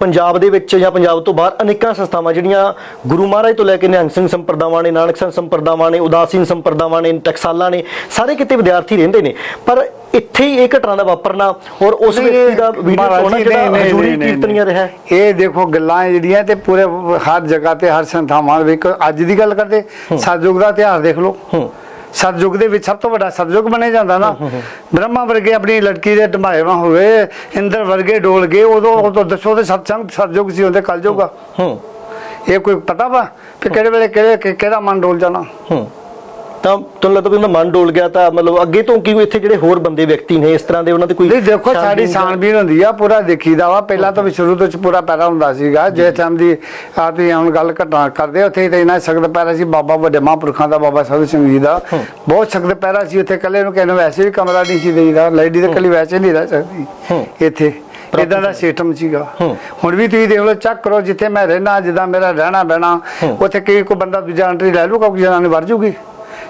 ਪੰਜਾਬ ਦੇ ਵਿੱਚ ਜਾਂ ਪੰਜਾਬ ਤੋਂ ਬਾਹਰ ਅਨੇਕਾਂ ਸੰਸਥਾਵਾਂ ਜਿਹੜੀਆਂ ਗੁਰੂ ਮਹਾਰਾਜ ਤੋਂ ਲੈ ਕੇ ਨਿਹੰਗ ਸਿੰਘ ਸੰਪਰਦਾਵਾਂ ਨੇ ਨਾਨਕ ਸਿੰਘ ਸੰਪਰਦਾਵਾਂ ਨੇ ਉਦਾਸੀਨ ਸੰਪਰਦਾਵਾਂ ਨੇ ਟਕਸਾਲਾਂ ਨੇ ਸਾਰੇ ਕਿਤੇ ਵਿਦਿਆਰਥੀ ਰਹਿੰਦੇ ਨੇ। ਪਰ ਇੱਥੇ ਹੀ ਇਹ ਘਟਨਾ ਦਾ ਵਾਪਰਨਾ ਔਰ ਉਸ ਵਿਅਕਤੀ ਦਾ ਵੀਡੀਓ ਜੀ, ਜਿਹੜਾ ਹਜ਼ੂਰੀ ਕੀਰਤਨੀਆ ਰਿਹਾ। ਇਹ ਦੇਖੋ ਗੱਲਾਂ ਜਿਹੜੀਆਂ ਤੇ ਪੂਰੇ ਹਰ ਜਗ੍ਹਾ ਤੇ ਹਰ ਸੰਥਾਵਾਂ ਦੇ ਵਿੱਚ ਅੱਜ ਦੀ ਗੱਲ ਕਰਦੇ ਸਤਜੁਗ ਦਾ ਇਤਿਹਾਸ ਦੇਖ ਲਓ। ਸਤਜੁਗ ਦੇ ਵਿੱਚ ਸਭ ਤੋਂ ਵੱਡਾ ਸਤਜੁਗ ਬਣਿਆ ਜਾਂਦਾ ਨਾ। ਬ੍ਰਹਮਾ ਵਰਗੇ ਆਪਣੀ ਲੜਕੀ ਦੇ ਢਮਾਏਵਾ ਹੋਵੇ ਇੰਦਰ ਵਰਗੇ ਡੋਲ ਗਏ ਉਦੋਂ ਉਦੋਂ ਦੱਸੋ ਤੇ ਸਤਸੰਗ ਸਤਜੁਗ ਸੀ ਹੁੰਦੇ ਕਲਯੁਗ ਇਹ ਕੋਈ ਪਤਾ ਵਾ ਕਿ ਕਿਹੜੇ ਵੇਲੇ ਕਿਹੜੇ ਮਨ ਡੋਲ ਜਾਣਾ? ਹੂੰ। ਤਾਂ ਤੁਹਾਨੂੰ ਲੱਗਦਾ ਵੀ ਉਹਨਾਂ ਮਨ ਡੋਲ ਗਿਆ ਤਾਂ ਮਤਲਬ ਅੱਗੇ ਤੋਂ ਕੀ ਇੱਥੇ ਜਿਹੜੇ ਹੋਰ ਬੰਦੇ ਵਿਅਕਤੀ ਨੇ ਇਸ ਤਰ੍ਹਾਂ ਦੇ ਉਹਨਾਂ ਤੇ ਕੋਈ ਨਹੀਂ ਦੇਖੋ ਸਾਡੀ ਛਾਣਬੀਨ ਹੁੰਦੀ? ਆ ਪੂਰਾ ਦੇਖੀਦਾ ਵਾ। ਪਹਿਲਾਂ ਤਾਂ ਸ਼ੁਰੂ ਤੋਂ ਪੂਰਾ ਪੈਰਾ ਹੁੰਦਾ ਸੀਗਾ। ਜੇ ਟਾਈਮ ਦੀ ਆਪ ਹੀ ਹੁਣ ਗੱਲ ਘਟਨਾ ਕਰਦੇ ਉੱਥੇ ਤਾਂ ਇੰਨਾ ਸਖਤ ਪੈਰਾ ਸੀ ਬਾਬਾ ਵੱਡੇ ਮਹਾਂਪੁਰਖਾਂ ਦਾ ਬਾਬਾ ਸਾਧੂ ਸਿੰਘ ਜੀ ਦਾ। ਬਹੁਤ ਸਖਤ ਪੈਰਾ ਸੀ ਉੱਥੇ ਕੱਲੇ ਨੂੰ ਕਹਿੰਦੇ ਵੈਸੇ ਵੀ ਕਮਰਾ ਨਹੀਂ ਸੀ ਦੇਈਦਾ ਲੇਡੀ ਦੇ ਕੱਲੀ ਵੈਸੇ ਨਹੀਂ ਰਹਿ ਸਕਦੀ ਇੱਥੇ। ਇਦਾਂ ਦਾ ਸਿਸਟਮ ਸੀਗਾ। ਹੁਣ ਵੀ ਤੁਸੀਂ ਦੇਖ ਲਓ ਚੈੱਕ ਕਰੋ ਜਿੱਥੇ ਮੈਂ ਰਹਿਣਾ ਜਿੱਦਾਂ ਮੇਰਾ ਰਹਿਣਾ ਬਹਿਣਾ ਉੱਥੇ ਕੀ ਕੋਈ ਬੰਦਾ ਦੂਜਾ ਐਂਟਰੀ ਲੈ ਲੂਗਾ ਕੋਈ ਜਨਾਨੀ ਵਰ ਜੂਗੀ?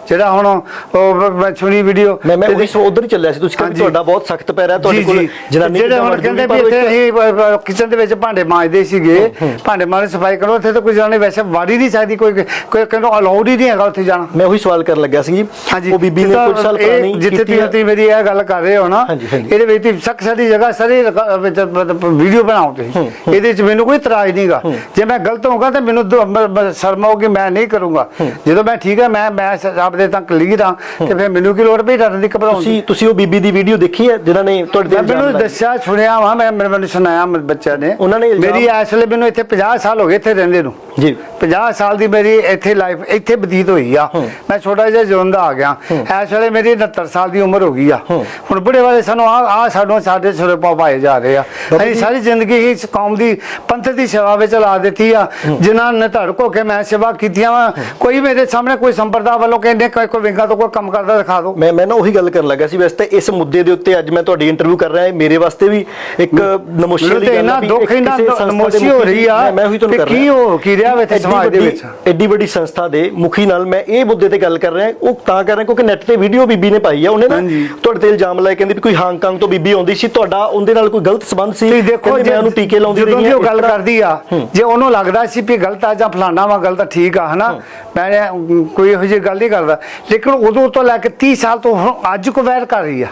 ਜਿਹੜਾ ਹੁਣ ਉਹ ਮੈਂ ਸੁਣੀ ਵੀਡੀਓ ਮੈਂ ਮੈਂ ਉਹੀ ਉਧਰ ਹੀ ਚੱਲਿਆ ਸੀ। ਤੁਸੀਂ ਕਹਿੰਦੇ। ਤੁਹਾਡਾ ਬਹੁਤ ਸਖਤ ਪੈਰ ਹੈ ਤੁਹਾਡੇ ਕੋਲ। ਜਨਾਨੀ ਜਿਹੜੇ ਹੁਣ ਕਹਿੰਦੇ ਵੀ ਇੱਥੇ ਅਸੀਂ ਕਿਚਨ ਦੇ ਵਿੱਚ ਭਾਂਡੇ ਮਾਂਜਦੇ ਸੀਗੇ। ਭਾਂਡੇ ਮਾਂਜਦੇ ਸਫ਼ਾਈ ਕਰੋ ਉੱਥੇ ਤਾਂ ਕੋਈ ਜਾਣੇ ਵੈਸੇ ਵਾੜੀ ਨਹੀਂ ਸਕਦੀ ਕੋਈ ਕੋਈ ਕਹਿੰਦਾ ਅਲਾਉਡ ਹੀ ਨਹੀਂ ਹੈਗਾ ਉੱਥੇ ਜਾਣਾ। ਮੈਂ ਉਹੀ ਸਵਾਲ ਕਰਨ ਲੱਗਿਆ ਸੀ ਉਹ ਬੀਬੀ ਨੇ ਕੁਝ ਸਾਲ ਪੁਰਾਣੀ ਜਿੱਥੇ ਤੁਸੀਂ। ਤੁਸੀਂ ਮੇਰੀ ਇਹ ਗੱਲ ਕਰ ਰਹੇ ਹੋ ਨਾ। ਇਹਦੇ ਵਿੱਚ ਸਖਤ ਸਾਡੀ ਜਗ੍ਹਾ ਸਾਰੇ ਵੀਡੀਓ ਬਣਾਓ ਤੁਸੀਂ। ਇਹਦੇ ਵਿੱਚ ਮੈਨੂੰ ਕੋਈ ਇਤਰਾਜ਼ ਨਹੀਂਗਾ ਜੇ ਮੈਂ ਗਲਤ ਹੋਊਗਾ ਤਾਂ ਮੈਨੂੰ ਸ਼ਰਮ ਹੋਊਗੀ ਮੈਂ ਨਹੀਂ ਕਰੂੰਗਾ। ਜਦੋਂ ਮੈਂ ਠੀਕ ਹੈ ਮੈਂ ਮੈਂ ਆਪਦੇ ਤੱਕ ਲੀਡ ਹਾਂ ਤੇ ਫਿਰ ਮੈਨੂੰ ਕੀ ਲੋੜ ਪਈ ਡਰਨ ਦੀ ਘਬਰਾਉਣ ਦੀ? ਤੁਸੀਂ ਤੁਸੀਂ ਉਹ ਬੀਬੀ ਦੀ ਵੀਡੀਓ ਦੇਖੀ ਹੈ ਜਿਨ੍ਹਾਂ ਨੇ ਤੁਹਾਡੇ ਤੇ ਮੈਂ ਇਲਜ਼ਾਮ ਮੈਨੂੰ ਲਾਏ? ਦੱਸਿਆ ਸੁਣਿਆ ਵਾ ਮੈਂ ਮੈਨੂੰ ਮੈਨੂੰ ਸੁਣਾਇਆ ਮੇਰੇ ਬੱਚਿਆਂ ਨੇ। ਉਹਨਾਂ ਨੇ ਇਲਜ਼ਾਮ- ਮੇਰੀ ਇਸ ਵੇਲੇ ਮੈਨੂੰ ਇੱਥੇ 50 ਸਾਲ ਹੋ ਗਏ ਇੱਥੇ ਰਹਿੰਦੇ ਨੂੰ। ਜੀ। 50 ਸਾਲ ਦੀ ਮੇਰੀ ਇੱਥੇ ਲਾਈਫ ਇੱਥੇ ਬਤੀਤ ਹੋਈ ਆ। ਮੈਂ ਛੋਟਾ ਜਿਹਾ ਜਿਉਂਦਾ ਆ ਗਿਆ। ਇਸ ਵੇਲੇ ਮੇਰੀ 69 ਸਾਲ ਦੀ ਉਮਰ ਹੋ ਗਈ ਆ। ਹੁਣ ਬੁੜੇ ਵਾਲੇ ਸਾਨੂੰ ਆ ਆ ਸਾਨੂੰ ਸਾਡੇ ਸਿਰੇ ਪਾ ਪਾਏ ਜਾ ਰਹੇ ਆ। ਅਸੀਂ ਸਾਰੀ ਜ਼ਿੰਦਗੀ ਇਸ ਕੌਮ ਦੀ ਪੰਥ ਦੀ ਸੇਵਾ ਵਿੱਚ ਲਾ ਦਿੱਤੀ ਆ। ਜਿਨ੍ਹਾਂ ਨੇ ਧੜਕ ਹੋ ਕੇ ਮੈਂ ਸੇਵਾ ਕੀਤੀਆਂ ਵਾ ਕੋਈ ਮੇਰੇ ਸਾਹਮਣੇ ਕੋਈ ਸੰਪਰਦਾ ਵੱਲੋਂ ਕਹਿੰਦੇ ਕੋਈ ਕੋਈ ਵਿੰਗਾ ਤੋਂ ਕੋਈ ਕੰਮ ਕਰਦਾ ਦਿਖਾ ਦਿਓ। ਮੈਂ ਮੈਂ ਨਾ ਉਹੀ ਗੱਲ ਕਰਨ ਲੱਗਾ ਸੀ ਵੈਸੇ ਇਸ ਮੁੱਦੇ ਦੇ ਉੱਤੇ ਅੱਜ ਮੈਂ ਤੁਹਾਡੀ ਇੰਟਰਵਿਊ ਕਰ ਰਿਹਾ ਹਾਂ ਮੇਰੇ ਵਾਸਤੇ ਵੀ ਇੱਕ ਨਮੋਸ਼ੀ ਤੇ ਗੱਲ ਆ ਵੀ ਦੁੱਖ, ਦੇ ਨਮੋਸ਼ੀ ਹੋ ਰਹੀ ਆ ਮੈਂ- ਉਹੀ ਤੁਹਾਨੂੰ ਕਰ ਰਿਹਾ। ਕੀ ਹੋ- ਕੀ ਵਾ ਇੱਥੇ ਸਮਾਜ ਦੇ ਵੱਡੀ- ਵਿੱਚ? ਐਡੀ ਵੱਡੀ ਸੰਸਥਾ ਦੇ ਮੁਖੀ ਨਾਲ ਮੈਂ ਇਹ ਮੁੱਦੇ ਤੇ ਗੱਲ ਕਰ ਰਿਹਾ ਉਹ ਤਾਂ ਕਰ ਰਿਹਾ ਕਿਉਂਕਿ ਨੈਟ ਤੇ ਵੀਡੀਓ ਬੀਬੀ ਨੇ ਪਾਈ ਆ ਉਹਨੇ ਨਾ। ਤੁਹਾਡੇ ਤੇ ਇਲਜ਼ਾਮ ਲਾਏ ਕਹਿੰਦੀ ਵੀ ਕੋਈ ਹਾਂਗਕਾਂਗ ਤੋਂ ਬੀਬੀ ਆਉਂਦੀ ਸੀ ਤੁਹਾਡਾ ਉਹਦੇ ਨਾਲ ਕੋਈ ਗਲਤ ਸੰਬੰਧ ਸੀ। ਤੁਸੀਂ ਦੇਖੋ ਮੈਂ ਉਹਨੂੰ ਟੀਕੇ ਲਾਉਂਦੀ ਰਹੀ ਦੀ ਹਾਂ, ਉਹ ਗੱਲ ਕਰਦੀ ਆ ਜੇ ਉਹਨੂੰ ਲੱਗਦਾ ਸੀ ਵੀ ਗਲਤ ਆ ਜਾਂ ਫਲਾਣਾ ਵਾ ਗਲਤ ਆ, ਠੀਕ ਆ ਹਨਾ? ਮੈਂ ਕੋਈ ਇਹੋ ਜਿਹੀ ਗੱਲ ਨਹੀਂ ਕਰਦਾ। ਲੇਕਿਨ ਉਦੋਂ ਤੋਂ ਲੈ ਕੇ 30 ਸਾਲ ਤੋਂ ਹੁਣ ਅੱਜ ਕੋ ਵੈਰ ਕਰ ਰਹੀ ਆ।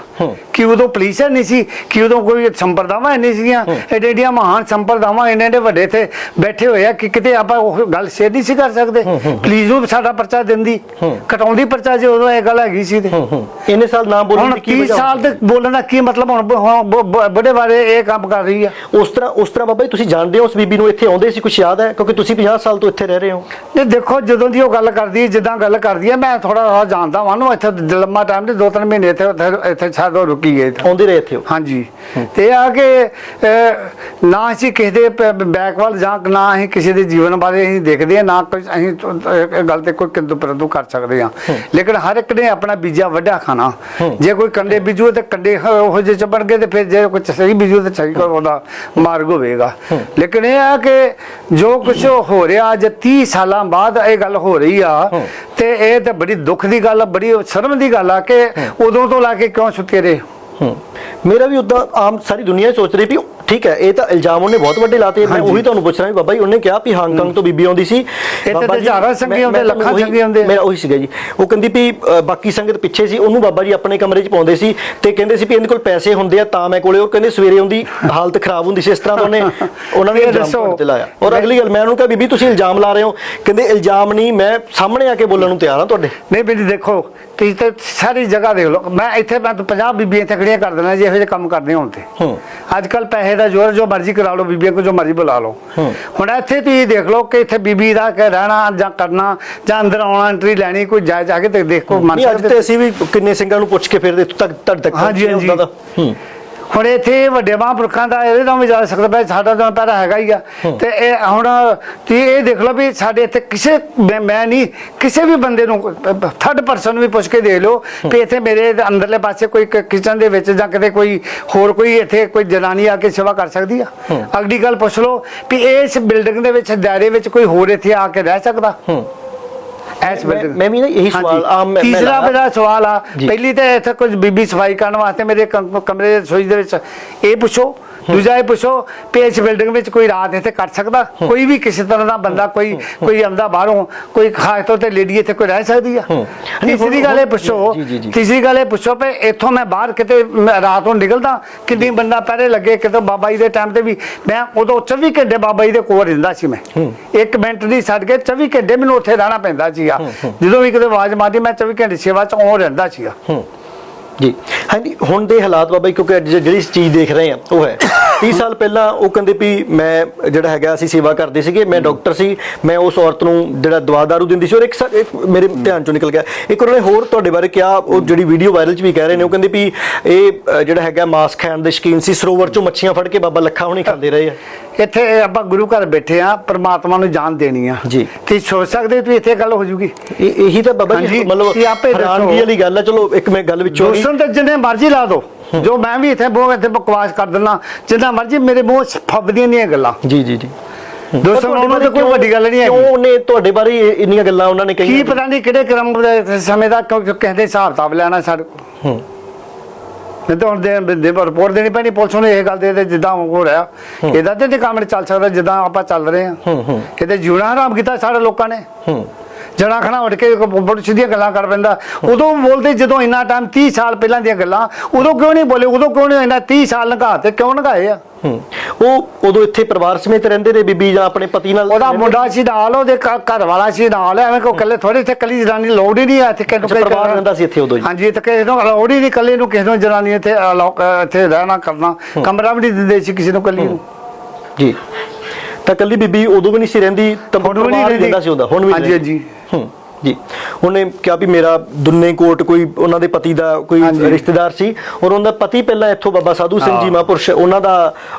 ਕਿ ਉਦੋਂ ਪੁਲਿਸ ਨਹੀਂ ਸੀ ਕਿ ਉਦੋਂ ਕੋਈ ਸੰਪਰਦਾਵਾਂ ਨਹੀਂ ਸੀਗੀਆਂ। ਐਡੇ ਐਡੀਆਂ ਮਹਾਨ ਸੰਪਰਦਾਵਾਂ ਇੰਨੇ ਐਡੇ ਵੱਡੇ ਤੇ ਬੈਠੇ ਹੋਏ ਆ ਕਿ ਕਿਤੇ ਆਪਾਂ ਉਹ ਗੱਲ ਸ਼ੇਅਰ ਨਹੀਂ ਸੀ ਕਰ ਸਕਦੇ। ਪੁਲਿਸ ਨੂੰ ਸਾਡਾ ਪਰਚਾ ਦਿੰਦੀ ਕਟਾਉਂਦੀ ਪਰਚਾ ਜੇ ਉਦੋਂ ਇਹ ਗੱਲ ਹੈਗੀ ਸੀ ਤੇ। ਇੰਨੇ ਸਾਲ ਨਾ ਬੋਲਣ ਦੀ ਕੀ 30 ਵਜ੍ਹਾ ਸਾਲ ਤੇ ਬੋਲਣ ਦਾ ਕੀ ਮਤਲਬ? ਹੁਣ ਬੜੇ ਬਾਰੇ ਇਹ ਕੰਮ ਕਰ ਰਹੀ ਆ। ਉਸ ਤਰ੍ਹਾਂ ਉਸ ਤਰ੍ਹਾਂ ਬਾਬਾ ਜੀ ਤੁਸੀਂ ਜਾਣਦੇ ਹੋ ਉਸ ਬੀਬੀ ਨੂੰ ਇੱਥੇ ਆਉਂਦੇ ਸੀ ਕੁਝ ਯਾਦ ਹੈ? ਕਿਉਂਕਿ ਤੁਸੀਂ 50 ਸਾਲ ਤੋਂ ਇੱਥੇ ਰਹਿ ਰਹੇ ਹੋ। ਇਹ ਦੇਖੋ ਜਦੋਂ ਦੀ ਉਹ ਗੱਲ ਕਰਦੀ ਜਿੱਦਾਂ ਗੱਲ ਕਰਦੀ ਹੈ ਮੈਂ ਥੋੜਾ ਥੋੜਾ ਜਾਣਦਾ ਵਾਂ। ਨੂੰ ਇੱਥੇ ਲੰਮਾ ਟਾਈਮ ਤੇ ਦੋ ਤਿੰਨ ਮਹੀਨੇ ਇੱਥੇ ਇੱਥੇ ਉਹ ਰੁਕੀ ਗਏ। ਆਉਂਦੇ ਰਹੇ ਇੱਥੇ। ਹਾਂਜੀ। ਤੇ ਆ ਕਿ ਨਾ ਅਸੀਂ ਕਿਸੇ ਦੇ ਬੈਕ ਵੱਲ ਜਾਂ ਨਾ ਅਸੀਂ ਕਿਸੇ ਦੇ ਜੀਵਨ ਬਾਰੇ ਅਸੀਂ ਦੇਖਦੇ ਹਾਂ ਨਾ ਕੋਈ ਅਸੀਂ ਇਹ- ਇਹ ਗੱਲ ਤੇ ਕੋਈ ਕਿੰਤੂ ਪਰੰਤੂ ਕਰ ਸਕਦੇ ਹਾਂ। ਲੇਕਿਨ ਹਰ ਇੱਕ ਨੇ ਆਪਣਾ ਬੀਜਾ ਵੱਡਾ ਖਾਣਾ। ਜੇ ਕੋਈ ਕੰਡੇ ਬੀਜੂ ਤੇ ਕੰਡੇ ਹ- ਉਹੋ ਜਿਹੇ ਗਏ ਤੇ ਫਿਰ ਜੇ ਕੋਈ ਸਹੀ ਬੀਜੂ ਤੇ ਸਹੀ ਉਹਦਾ ਮਾਰਗ ਹੋਵੇਗਾ। ਲੇਕਿਨ ਇਹ ਆ ਕਿ ਜੋ ਕੁਝ ਹੋ ਰਿਹਾ ਅੱਜ 30 ਸਾਲਾਂ ਬਾਅਦ ਇਹ ਗੱਲ ਹੋ ਰਹੀ ਆ ਤੇ ਇਹ ਤੇ ਬੜੀ ਦੁੱਖ ਦੀ ਗੱਲ ਆ ਬੜੀ ਸ਼ਰਮ ਦੀ ਗੱਲ ਆ ਕਿ ਉਦੋਂ ਤੋਂ ਲਾ ਕੇ ਕਿਉਂ ਸੁੱਤੇ ਰਹੇ? ਹੂੰ। ਮੇਰਾ ਵੀ ਉਦਾਂ ਆਮ ਸਾਰੀ ਦੁਨੀਆ ਸੋਚ ਰਹੀ ਵੀ ਠੀਕ ਹੈ ਇਹ ਤਾਂ ਇਲਜ਼ਾਮ ਉਹਨੇ ਬਹੁਤ ਵੱਡੇ ਲਾਤੇ। ਮੈਂ। ਉਹੀ ਤੁਹਾਨੂੰ ਪੁੱਛ ਰਿਹਾ ਵੀ ਬਾਬਾ ਜੀ ਉਹਨੇ ਕਿਹਾ ਵੀ ਹਾਂਗਕਾਂਗ ਤੋਂ ਬੀਬੀ ਆਉਂਦੀ ਸੀ। ਤੇ ਬਾਬਾ ਜੀ, ਹਜ਼ਾਰਾਂ ਸੰਗੀ ਆਉਂਦੇ, ਲੱਖਾਂ ਸੰਗੀ ਆਉਂਦੇ। ਮੇਰਾ ਉਹੀ ਸੀਗਾ ਜੀ। ਉਹ ਕਹਿੰਦੀ ਵੀ ਬਾਕੀ ਸੰਗਤ ਪਿੱਛੇ ਸੀ ਉਹਨੂੰ ਬਾਬਾ ਜੀ ਆਪਣੇ ਕਮਰੇ 'ਚ ਪਾਉਂਦੇ ਸੀ ਤੇ ਕਹਿੰਦੇ ਸੀ ਵੀ ਇਹਦੇ ਕੋਲ ਪੈਸੇ ਹੁੰਦੇ ਆ ਤਾਂ ਮੈਂ ਕੋਲੇ ਉਹ ਕਹਿੰਦੇ ਸਵੇਰੇ ਉਹਦੀ ਹਾਲਤ ਖਰਾਬ ਹੁੰਦੀ ਸੀ ਇਸ ਤਰ੍ਹਾਂ ਦਾ ਉਹਨੇ ਉਹਨਾਂ ਨੇ ਇਲਜ਼ਾਮ ਤੇ ਲਾਇਆ। ਔਰ ਅਗਲੀ ਗੱਲ ਮੈਂ ਉਹਨੂੰ ਕਿਹਾ ਬੀਬੀ ਤੁਸੀਂ ਇਲਜ਼ਾਮ ਲਾ ਰਹੇ ਹੋ। ਕਹਿੰਦੇ ਇਲਜ਼ਾਮ ਨਹੀਂ ਮੈਂ ਸਾਹਮਣੇ ਆ ਕੇ ਬੋਲਣ ਨੂੰ ਤਿਆਰ ਹਾਂ ਤੁਹਾਡੇ। ਨਹੀਂ ਬੇਟੀ ਦੇਖੋ ਤੁਸੀਂ ਤੇ ਸਾਰੀ ਜਗ੍ਹਾ ਦੇਖ ਲਓ। ਮੈਂ ਇੱਥੇ ਮੈਂ ਤਾਂ 50 ਬੀਬੀਆਂ ਇੱਥੇ ਖੜੀਆਂ ਕਰ ਦੇਣਾ ਜੇ ਇਹੋ ਜਿਹੇ ਕੰਮ ਕਰਨੇ ਹੋਣ ਤੇ। ਹੂੰ। ਅੱਜ ਕੱਲ ਪੈਸੇ ਦਾ ਜ਼ੋਰ ਜੋ ਮਰਜ਼ੀ ਕਰਾ ਲਓ ਬੀਬੀਆਂ ਕੋ ਜੋ ਮਰਜ਼ੀ ਬੁਲਾ ਲਓ। ਹੁਣ ਇੱਥੇ ਤੁਸੀਂ ਦੇਖ ਲਓ ਕਿ ਇੱਥੇ ਬੀਬੀ ਦਾ ਕਿ ਰਹਿਣਾ ਜਾਂ ਕਰਨਾ ਜਾਂ ਅੰਦਰ ਆਉਣਾ ਐਂਟਰੀ ਲੈਣੀ ਕੋਈ ਜਾ ਜਾ ਕੇ ਤੇ ਦੇਖੋ ਮੰਨ ਅੱਜ ਸਕਦੇ ਤੇ ਅਸੀਂ ਵੀ ਕਿੰਨੇ ਸਿੰਘਾਂ ਨੂੰ ਪੁੱਛ ਕੇ ਫਿਰ ਤੱਕ ਤੱਕ ਹਾਂਜੀ, ਹਾਂਜੀ। ਹੂੰ ਹੁਣ ਇੱਥੇ ਵੱਡੇ ਮਹਾਂਪੁਰਖਾਂ ਦਾ ਇਹਦੇ ਨਾਲ ਵੀ ਜਾ ਸਕਦਾ ਬਈ ਸਾਡਾ ਤਾਂ ਪਹਿਰਾ ਹੈਗਾ ਹੀ ਆ। ਤੇ ਇਹ ਹੁਣ ਤੁਸੀਂ ਇਹ ਦੇਖ ਲਓ ਵੀ ਸਾਡੇ ਇੱਥੇ ਕਿਸੇ ਮੈਂ- ਮੈਂ ਨਹੀਂ ਕਿਸੇ ਵੀ ਬੰਦੇ ਨੂੰ ਥਰਡ ਪਰਸਨ ਵੀ ਪੁੱਛ ਕੇ ਦੇਖ ਲਓ ਵੀ ਇੱਥੇ ਮੇਰੇ ਅੰਦਰਲੇ ਪਾਸੇ ਕੋਈ ਕਿਚਨ ਦੇ ਵਿੱਚ ਜਾਂ ਕਿਤੇ ਕੋਈ ਹੋਰ ਕੋਈ ਇੱਥੇ ਕੋਈ ਜਨਾਨੀ ਆ ਕੇ ਸੇਵਾ ਕਰ ਸਕਦੀ ਆ। ਅਗਲੀ ਗੱਲ ਪੁੱਛ ਲਓ ਵੀ ਇਸ ਬਿਲਡਿੰਗ ਦੇ ਵਿੱਚ ਦਾਇਰੇ ਵਿੱਚ ਕੋਈ ਹੋਰ ਇੱਥੇ ਆ ਕੇ ਰਹਿ ਸਕਦਾ। ਹੂੰ। ਇਸ ਬਿਲਡਿੰਗ ਮੈਂ ਵੀ ਨਾ ਇਹੀ ਸਵਾਲ ਆਮ ਮੈਂ- ਤੀਸਰਾ। ਮੇਰਾ ਸਵਾਲ ਆ। ਪਹਿਲੀ ਤਾਂ ਇੱਥੇ ਕੁਝ ਬੀਬੀ ਸਫ਼ਾਈ ਕਰਨ ਵਾਸਤੇ ਮੇਰੇ ਕਮ- ਕਮਰੇ ਦੇ ਰਸੋਈ ਦੇ ਵਿੱਚ ਇਹ ਪੁੱਛੋ ਦੂਜਾ ਇਹ ਪੁੱਛੋ ਇਸ ਬਿਲਡਿੰਗ ਵਿੱਚ ਕੋਈ ਰਾਤ ਇੱਥੇ ਕੱਟ ਸਕਦਾ? ਕੋਈ ਵੀ ਕਿਸੇ ਤਰ੍ਹਾਂ ਦਾ ਬੰਦਾ ਕੋਈ ਕੋਈ ਆਉਂਦਾ ਬਾਹਰੋਂ ਕੋਈ ਖਾਸ ਤੌਰ ਤੇ ਲੇਡੀ ਇੱਥੇ ਕੋਈ ਰਹਿ ਸਕਦੀ ਆ। ਤੀਸਰੀ ਗੱਲ ਇਹ ਪੁੱਛੋ। ਤੀਸਰੀ ਗੱਲ ਇਹ ਪੁੱਛੋ ਵੀ ਇੱਥੋਂ ਮੈਂ ਬਾਹਰ ਕਿਤੇ ਰਾਤ ਨੂੰ ਨਿਕਲਦਾ ਕਿੰਨੀ ਬੰਦਾ ਪਹਿਰੇ ਲੱਗੇ ਕਿਤੇ ਬਾਬਾ ਜੀ ਦੇ ਟਾਈਮ ਤੇ ਵੀ ਮੈਂ ਉਦੋਂ 24 ਘੰਟੇ ਬਾਬਾ ਜੀ ਦੇ ਕੋਲ ਰਹਿੰਦਾ ਸੀ ਮੈਂ। ਇੱਕ ਮਿੰਟ ਦੀ ਛੱਡ ਕੇ 24 ਘੰਟੇ ਮੈਨੂੰ ਉੱਥੇ ਰਹਿਣਾ ਪੈਂਦਾ ਸੀਗਾ। ਜਦੋਂ ਵੀ ਕਿਤੇ ਆਵਾਜ਼ ਮਾਰਦੀ ਮੈਂ 24 ਘੰਟੇ ਸੇਵਾ ਚ ਉਹ ਰਹਿੰਦਾ ਸੀਗਾ। ਜੀ। ਹਾਂਜੀ ਹੁਣ ਦੇ ਹਾਲਾਤ ਬਾਬਾ ਜੀ, ਕਿਉਂਕਿ ਅੱਜ ਜਿਹੜੀ ਚੀਜ਼ ਦੇਖ ਰਹੇ ਆ ਉਹ ਹੈ। 30 ਸਾਲ ਪਹਿਲਾਂ ਉਹ ਕਹਿੰਦੇ ਵੀ ਮੈਂ ਜਿਹੜਾ ਹੈਗਾ ਅਸੀਂ ਸੇਵਾ ਕਰਦੇ ਸੀਗੇ ਮੈਂ ਡਾਕਟਰ ਸੀ ਮੈਂ ਉਸ ਔਰਤ ਨੂੰ ਜਿਹੜਾ ਦਵਾ ਦਾਰੂ ਦਿੰਦੀ ਸੀ ਔਰ ਇੱਕ ਮੇਰੇ ਧਿਆਨ ਚੋਂ ਨਿਕਲ ਗਿਆ। ਇੱਕ ਉਹਨਾਂ ਨੇ ਹੋਰ ਤੁਹਾਡੇ ਬਾਰੇ ਕਿਹਾ ਉਹ ਜਿਹੜੀ ਵੀਡੀਓ ਵਾਇਰਲ ਚ ਵੀ ਕਹਿ ਰਹੇ ਨੇ ਉਹ ਕਹਿੰਦੇ ਵੀ ਇਹ ਜਿਹੜਾ ਹੈਗਾ ਮਾਸ ਖਾਣ ਦੇ ਸ਼ਕੀਨ ਸੀ ਸਰੋਵਰ ਚੋਂ ਮੱਛੀਆਂ ਫੜ ਕੇ ਬਾਬਾ ਲੱਖਾ ਹੁਣੀ ਖਾਂਦੇ ਰਹੇ ਆ। ਇੱਥੇ ਆਪਾਂ ਗੁਰੂ ਘਰ ਬੈਠੇ ਆ ਪ੍ਰਮਾਤਮਾ ਨੂੰ ਜਾਣ ਦੇਣੀ ਆ। ਜੀ। ਤੇ ਸੋਚ ਸਕਦੇ ਵੀ ਇੱਥੇ ਗੱਲ ਹੋ ਜੂਗੀ? ਇਹ ਇਹੀ ਤਾਂ ਬਾਬਾ ਜੀ ਮਤਲਬ ਤੁਸੀਂ ਆਪੇ ਦੱਸੋ। ਹੈਰਾਨਗੀ ਵਾਲੀ ਗੱਲ ਹੈ ਚਲੋ ਇੱਕ ਮੈਂ ਗੱਲ ਵਿੱਚੋਂ ਦੋਸਤਾਂ ਤੇ ਜਿੰਨੇ ਮਰਜ਼ੀ ਲਾ ਦੋ ਜੋ ਮੈਂ ਵੀ ਇੱਥੇ ਬਹੁਤ ਇੱਥੇ ਬਕਵਾਸ ਕਰ ਦਿੰਦਾ ਜਿੰਨਾ ਮਰਜ਼ੀ ਮੇਰੇ ਮੂੰਹ 'ਚ ਫੱਬਦੀਆਂ ਨਹੀਂ ਇਹ ਗੱਲਾਂ। ਜੀ ਜੀ ਜੀ। ਦੋਸਤਾਂ ਉਹਨਾਂ ਦੀ ਕੋਈ ਕਿਉਂ- ਵੱਡੀ ਗੱਲ ਨਹੀਂ ਕਿਉਂ ਹੈਗੀ ਉਹਨੇ ਤੁਹਾਡੇ ਬਾਰੇ ਇੰਨੀਆਂ ਗੱਲਾਂ ਉਹਨਾਂ ਨੇ ਕੀ ਕਹੀਆਂ ਪਤਾ ਨਹੀਂ ਕਿਹੜੇ ਕਰਮ ਦੇ ਸਮੇਂ ਦਾ ਕਿਉਂ ਕਿਉਂ ਕਹਿੰਦੇ ਹਿਸਾਬ ਤਾਬ ਲੈਣਾ ਸਾਡੇ। ਹੂੰ। ਨਹੀਂ ਤਾਂ ਹੁਣ ਦੇ ਦੇ ਰਿਪੋਰਟ ਦੇਣੀ ਪੈਣੀ ਪੁਲਿਸ ਨੂੰ ਇਹ ਗੱਲ ਦੇ ਦੇ ਜਿੱਦਾਂ ਹੋ ਰਿਹਾ। ਇਹਦਾ ਤੇ ਕੰਮ ਚੱਲ ਸਕਦਾ ਜਿੱਦਾਂ ਆਪਾਂ ਚੱਲ ਰਹੇ ਹਾਂ। ਹੂੰ ਹੂੰ। ਇਹਦੇ ਜਿਉਣਾ ਹਰਾਮ ਕੀਤਾ ਸਾਡੇ ਲੋਕਾਂ ਨੇ। ਹੂੰ। ਜਣਾ ਖਣਾ ਉੱਠ ਕੇ ਬੜੀ ਸਿੱਧੀਆਂ ਗੱਲਾਂ ਕਰ ਪੈਂਦਾ। ਉਦੋਂ ਬੋਲਦੇ ਜਦੋਂ ਇੰਨਾ ਟਾਈਮ 30 ਸਾਲ ਪਹਿਲਾਂ ਦੀਆਂ ਗੱਲਾਂ ਉਦੋਂ ਕਿਉਂ ਨਹੀਂ ਬੋਲੇ ਉਦੋਂ ਕਿਉਂ ਨਹੀਂ ਇੰਨਾ 30 ਸਾਲ ਲੰਘਾ ਤੇ ਕਿਉਂ ਲੰਘਾਏ ਆ? ਉਹ ਉਦੋਂ ਇੱਥੇ ਪਰਿਵਾਰ ਸਮੇਤ ਰਹਿੰਦੇ ਨੇ ਬੀਬੀ ਜਾਂ ਆਪਣੇ ਪਤੀ ਨਾਲ? ਉਹਦਾ ਮੁੰਡਾ ਸੀ ਨਾਲ ਉਹਦੇ ਘਰ ਵਾਲਾ ਸੀ ਨਾਲ ਐਵੇਂ ਕੋ ਕੱਲੇ ਥੋੜੀ ਇੱਥੇ ਕੱਲੀ ਜਨਾਨੀ ਲੋੜ ਹੀ ਨਹੀਂ ਆ ਇੱਥੇ ਕਿਹਨੂੰ ਅੱਛਾ, ਪਰਿਵਾਰ ਰਹਿੰਦਾ ਸੀ ਇੱਥੇ ਉਦੋਂ ਜੀ। ਹਾਂਜੀ ਇੱਥੇ ਕਿਸੇ ਨੂੰ ਲੋੜ ਹੀ ਨਹੀਂ ਕੱਲੇ ਨੂੰ ਕਿਸੇ ਨੂੰ ਜਨਾਨੀ ਇੱਥੇ ਇੱਥੇ ਰਹਿਣਾ ਕਰਨਾ ਕਮਰਾ ਵੀ ਨਹੀਂ ਦਿੰਦੇ ਸੀ ਕਿਸੇ ਨੂੰ ਕੱਲੀ ਨੂੰ। ਜੀ। ਤਾਂ ਕੱਲੀ ਬੀਬੀ ਉਦੋਂ ਵੀ ਨਹੀਂ ਸੀ ਰਹਿੰਦੀ ਤਾਂ ਹੁਣ ਵੀ ਨਹੀਂ ਰਹਿੰਦੀ। ਸੀ ਉਹਦਾ ਹੁਣ ਵੀ ਹਾਂਜੀ। ਹਾਂਜੀ। ਜੀ। ਉਹਨੇ ਕਿਹਾ ਵੀ ਮੇਰਾ ਦੁੰਨੇ ਕੋਟ ਕੋਈ ਉਹਨਾਂ ਦੇ ਪਤੀ ਦਾ ਕੋਈ। ਰਿਸ਼ਤੇਦਾਰ ਸੀ ਔਰ ਉਹਦਾ ਪਤੀ ਪਹਿਲਾਂ ਇੱਥੋਂ ਬਾਬਾ ਸਾਧੂ ਸਿੰਘ ਜੀ। ਮਹਾਂਪੁਰਸ਼ ਉਹਨਾਂ ਦਾ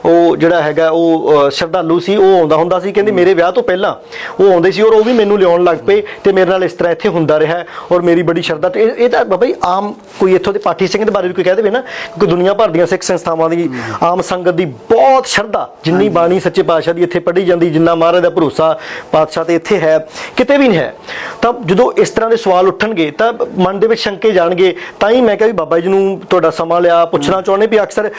ਉਹ ਜਿਹੜਾ ਹੈਗਾ ਉਹ ਸ਼ਰਧਾਲੂ ਸੀ ਉਹ ਆਉਂਦਾ ਹੁੰਦਾ ਸੀ। ਕਹਿੰਦੀ ਮੇਰੇ ਵਿਆਹ ਤੋਂ ਪਹਿਲਾਂ ਉਹ ਆਉਂਦੇ ਸੀ ਔਰ ਉਹ ਵੀ ਮੈਨੂੰ ਲਿਆਉਣ ਲੱਗ ਪਏ ਤੇ ਮੇਰੇ ਨਾਲ ਇਸ ਤਰ੍ਹਾਂ ਇੱਥੇ ਹੁੰਦਾ ਰਿਹਾ ਔਰ ਮੇਰੀ ਬੜੀ ਸ਼ਰਧਾ ਤੇ ਇਹ ਇਹ ਤਾਂ ਬਾਬਾ ਜੀ ਆਮ ਕੋਈ ਇੱਥੋਂ ਦੇ ਪਾਠੀ ਸਿੰਘ ਦੇ ਬਾਰੇ ਵੀ ਕੋਈ ਕਹਿ ਦੇਵੇ ਨਾ ਕਿ ਦੁਨੀਆ ਭਰ ਦੀਆਂ ਸਿੱਖ ਸੰਸਥਾਵਾਂ ਦੀ ਆਮ ਸੰਗਤ ਦੀ ਬਹੁਤ ਸ਼ਰਧਾ ਜਿੰਨੀ ਬਾਣੀ ਸੱਚੇ ਪਾਤਸ਼ਾਹ ਦੀ ਇੱਥੇ ਪੜ੍ਹੀ ਜਾਂਦੀ ਜਿੰਨਾ ਮਹਾਰਾਜ ਦਾ ਭਰੋਸਾ ਪਾਤਸ਼ਾਹ ਤੇ ਇੱਥੇ ਹੈ ਕਿਤੇ ਵੀ ਨਹੀਂ ਹੈ। ਤਾਂ ਜਦੋਂ ਇਸ ਤਰ੍ਹਾਂ ਦੇ ਸਵਾਲ ਉੱਠਣਗੇ ਤਾਂ ਮਨ ਦੇ ਵਿੱਚ ਸ਼ੰਕੇ ਜਾਣਗੇ। ਤਾਂ ਹੀ ਮੈਂ ਕਿਹਾ ਵੀ ਬਾਬਾ ਜੀ ਨੂੰ ਤੁਹਾਡਾ ਸਮਾਂ ਲਿਆ ਪੁੱਛਣਾ ਚਾਹੁੰਦੇ ਵੀ ਅਕਸਰ